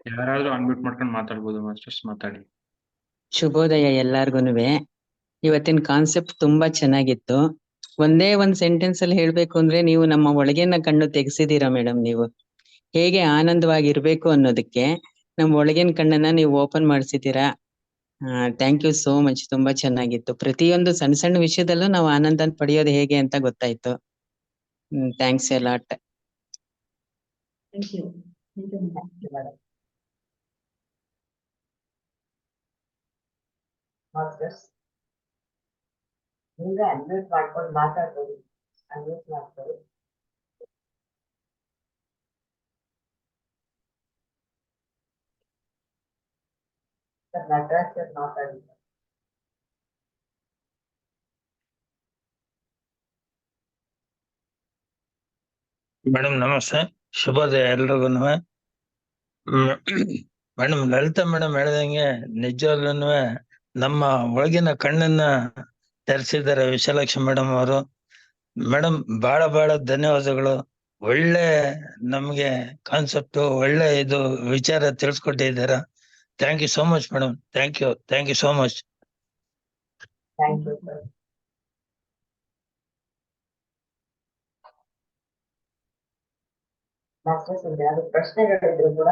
ಯಾರಾದ್ರೂ ಅನ್ಮ್ಯೂಟ್ ಮಾಡ್ಕೊಂಡು ಮಾತಾಡ್ಬೋದು ಮಾಸ್ಟರ್ಸ್ ಮಾತಾಡಿ. ಶುಭೋದಯ ಎಲ್ಲಾರ್ಗುನುವೆ. ಇವತ್ತಿನ ಕಾನ್ಸೆಪ್ಟ್ ತುಂಬಾ ಚೆನ್ನಾಗಿತ್ತು. ಒಂದೇ ಒಂದ್ ಸೆಂಟೆನ್ಸ್ ಅಲ್ಲಿ ಹೇಳ್ಬೇಕು ಅಂದ್ರೆ ನೀವು ನಮ್ಮ ಒಳಗೆನ ಕಣ್ಣು ತೆಗೆಸಿದೀರಾ ಮೇಡಮ್ ನೀವು. ಹೇಗೆ ಆನಂದವಾಗಿರ್ಬೇಕು ಅನ್ನೋದಕ್ಕೆ ನಮ್ಮ ಒಳಗಿನ ಕಣ್ಣನ್ನ ನೀವು ಓಪನ್ ಮಾಡಿಸಿದೀರಾ. ಥ್ಯಾಂಕ್ ಯು ಸೋ ಮಚ್ ತುಂಬಾ ಚೆನ್ನಾಗಿತ್ತು. ಪ್ರತಿಯೊಂದು ಸಣ್ಣ ಸಣ್ಣ ವಿಷಯದಲ್ಲೂ ನಾವು ಆನಂದನ ಪಡೆಯೋದು ಹೇಗೆ ಅಂತ ಗೊತ್ತಾಯ್ತು. ಹ್ಮ್ thanks a thank you thank you thank you madam masters ನೀವೇ ಅನ್ಮ್ಯೂಟ್ ಮಾಡ್ಕೊಂಡು ಮಾತಾಡ್ಬೋದು ಅನ್ಮ್ಯೂಟ್ ಮಾಡ್ಕೊಳ್ಳಿ ಸರ್ ನಟರಾಜ್ ಸರ್ ಮಾತಾಡಿದ್ದಾರೆ ಮೇಡಮ್ ನಮಸ್ತೆ ಶುಭೋದಯ ಎಲ್ರಿಗೂ ಮೇಡಮ್ ಲಲಿತಾ ಮೇಡಮ್ ಹೇಳ್ದಂಗೆ ನಿಜವಾಗ್ಲೂ ನಮ್ಮ ಒಳಗಿನ ಕಣ್ಣನ್ನ ತೆರೆಸಿದ್ದಾರೆ ವಿಶಾಲಾಕ್ಷಿ ಮೇಡಮ್ ಅವರು. ಮೇಡಮ್ ಬಹಳ ಬಹಳ ಧನ್ಯವಾದಗಳು. ಒಳ್ಳೆ ನಮ್ಗೆ ಕಾನ್ಸೆಪ್ಟ್ ಒಳ್ಳೆ ಇದು ವಿಚಾರ ತಿಳಿಸ್ಕೊಟ್ಟಿದ್ದೀರ. Thank you so much madam thank you thank you so much ಪ್ರಶ್ನೆಗಳಿದ್ರು ಕೂಡ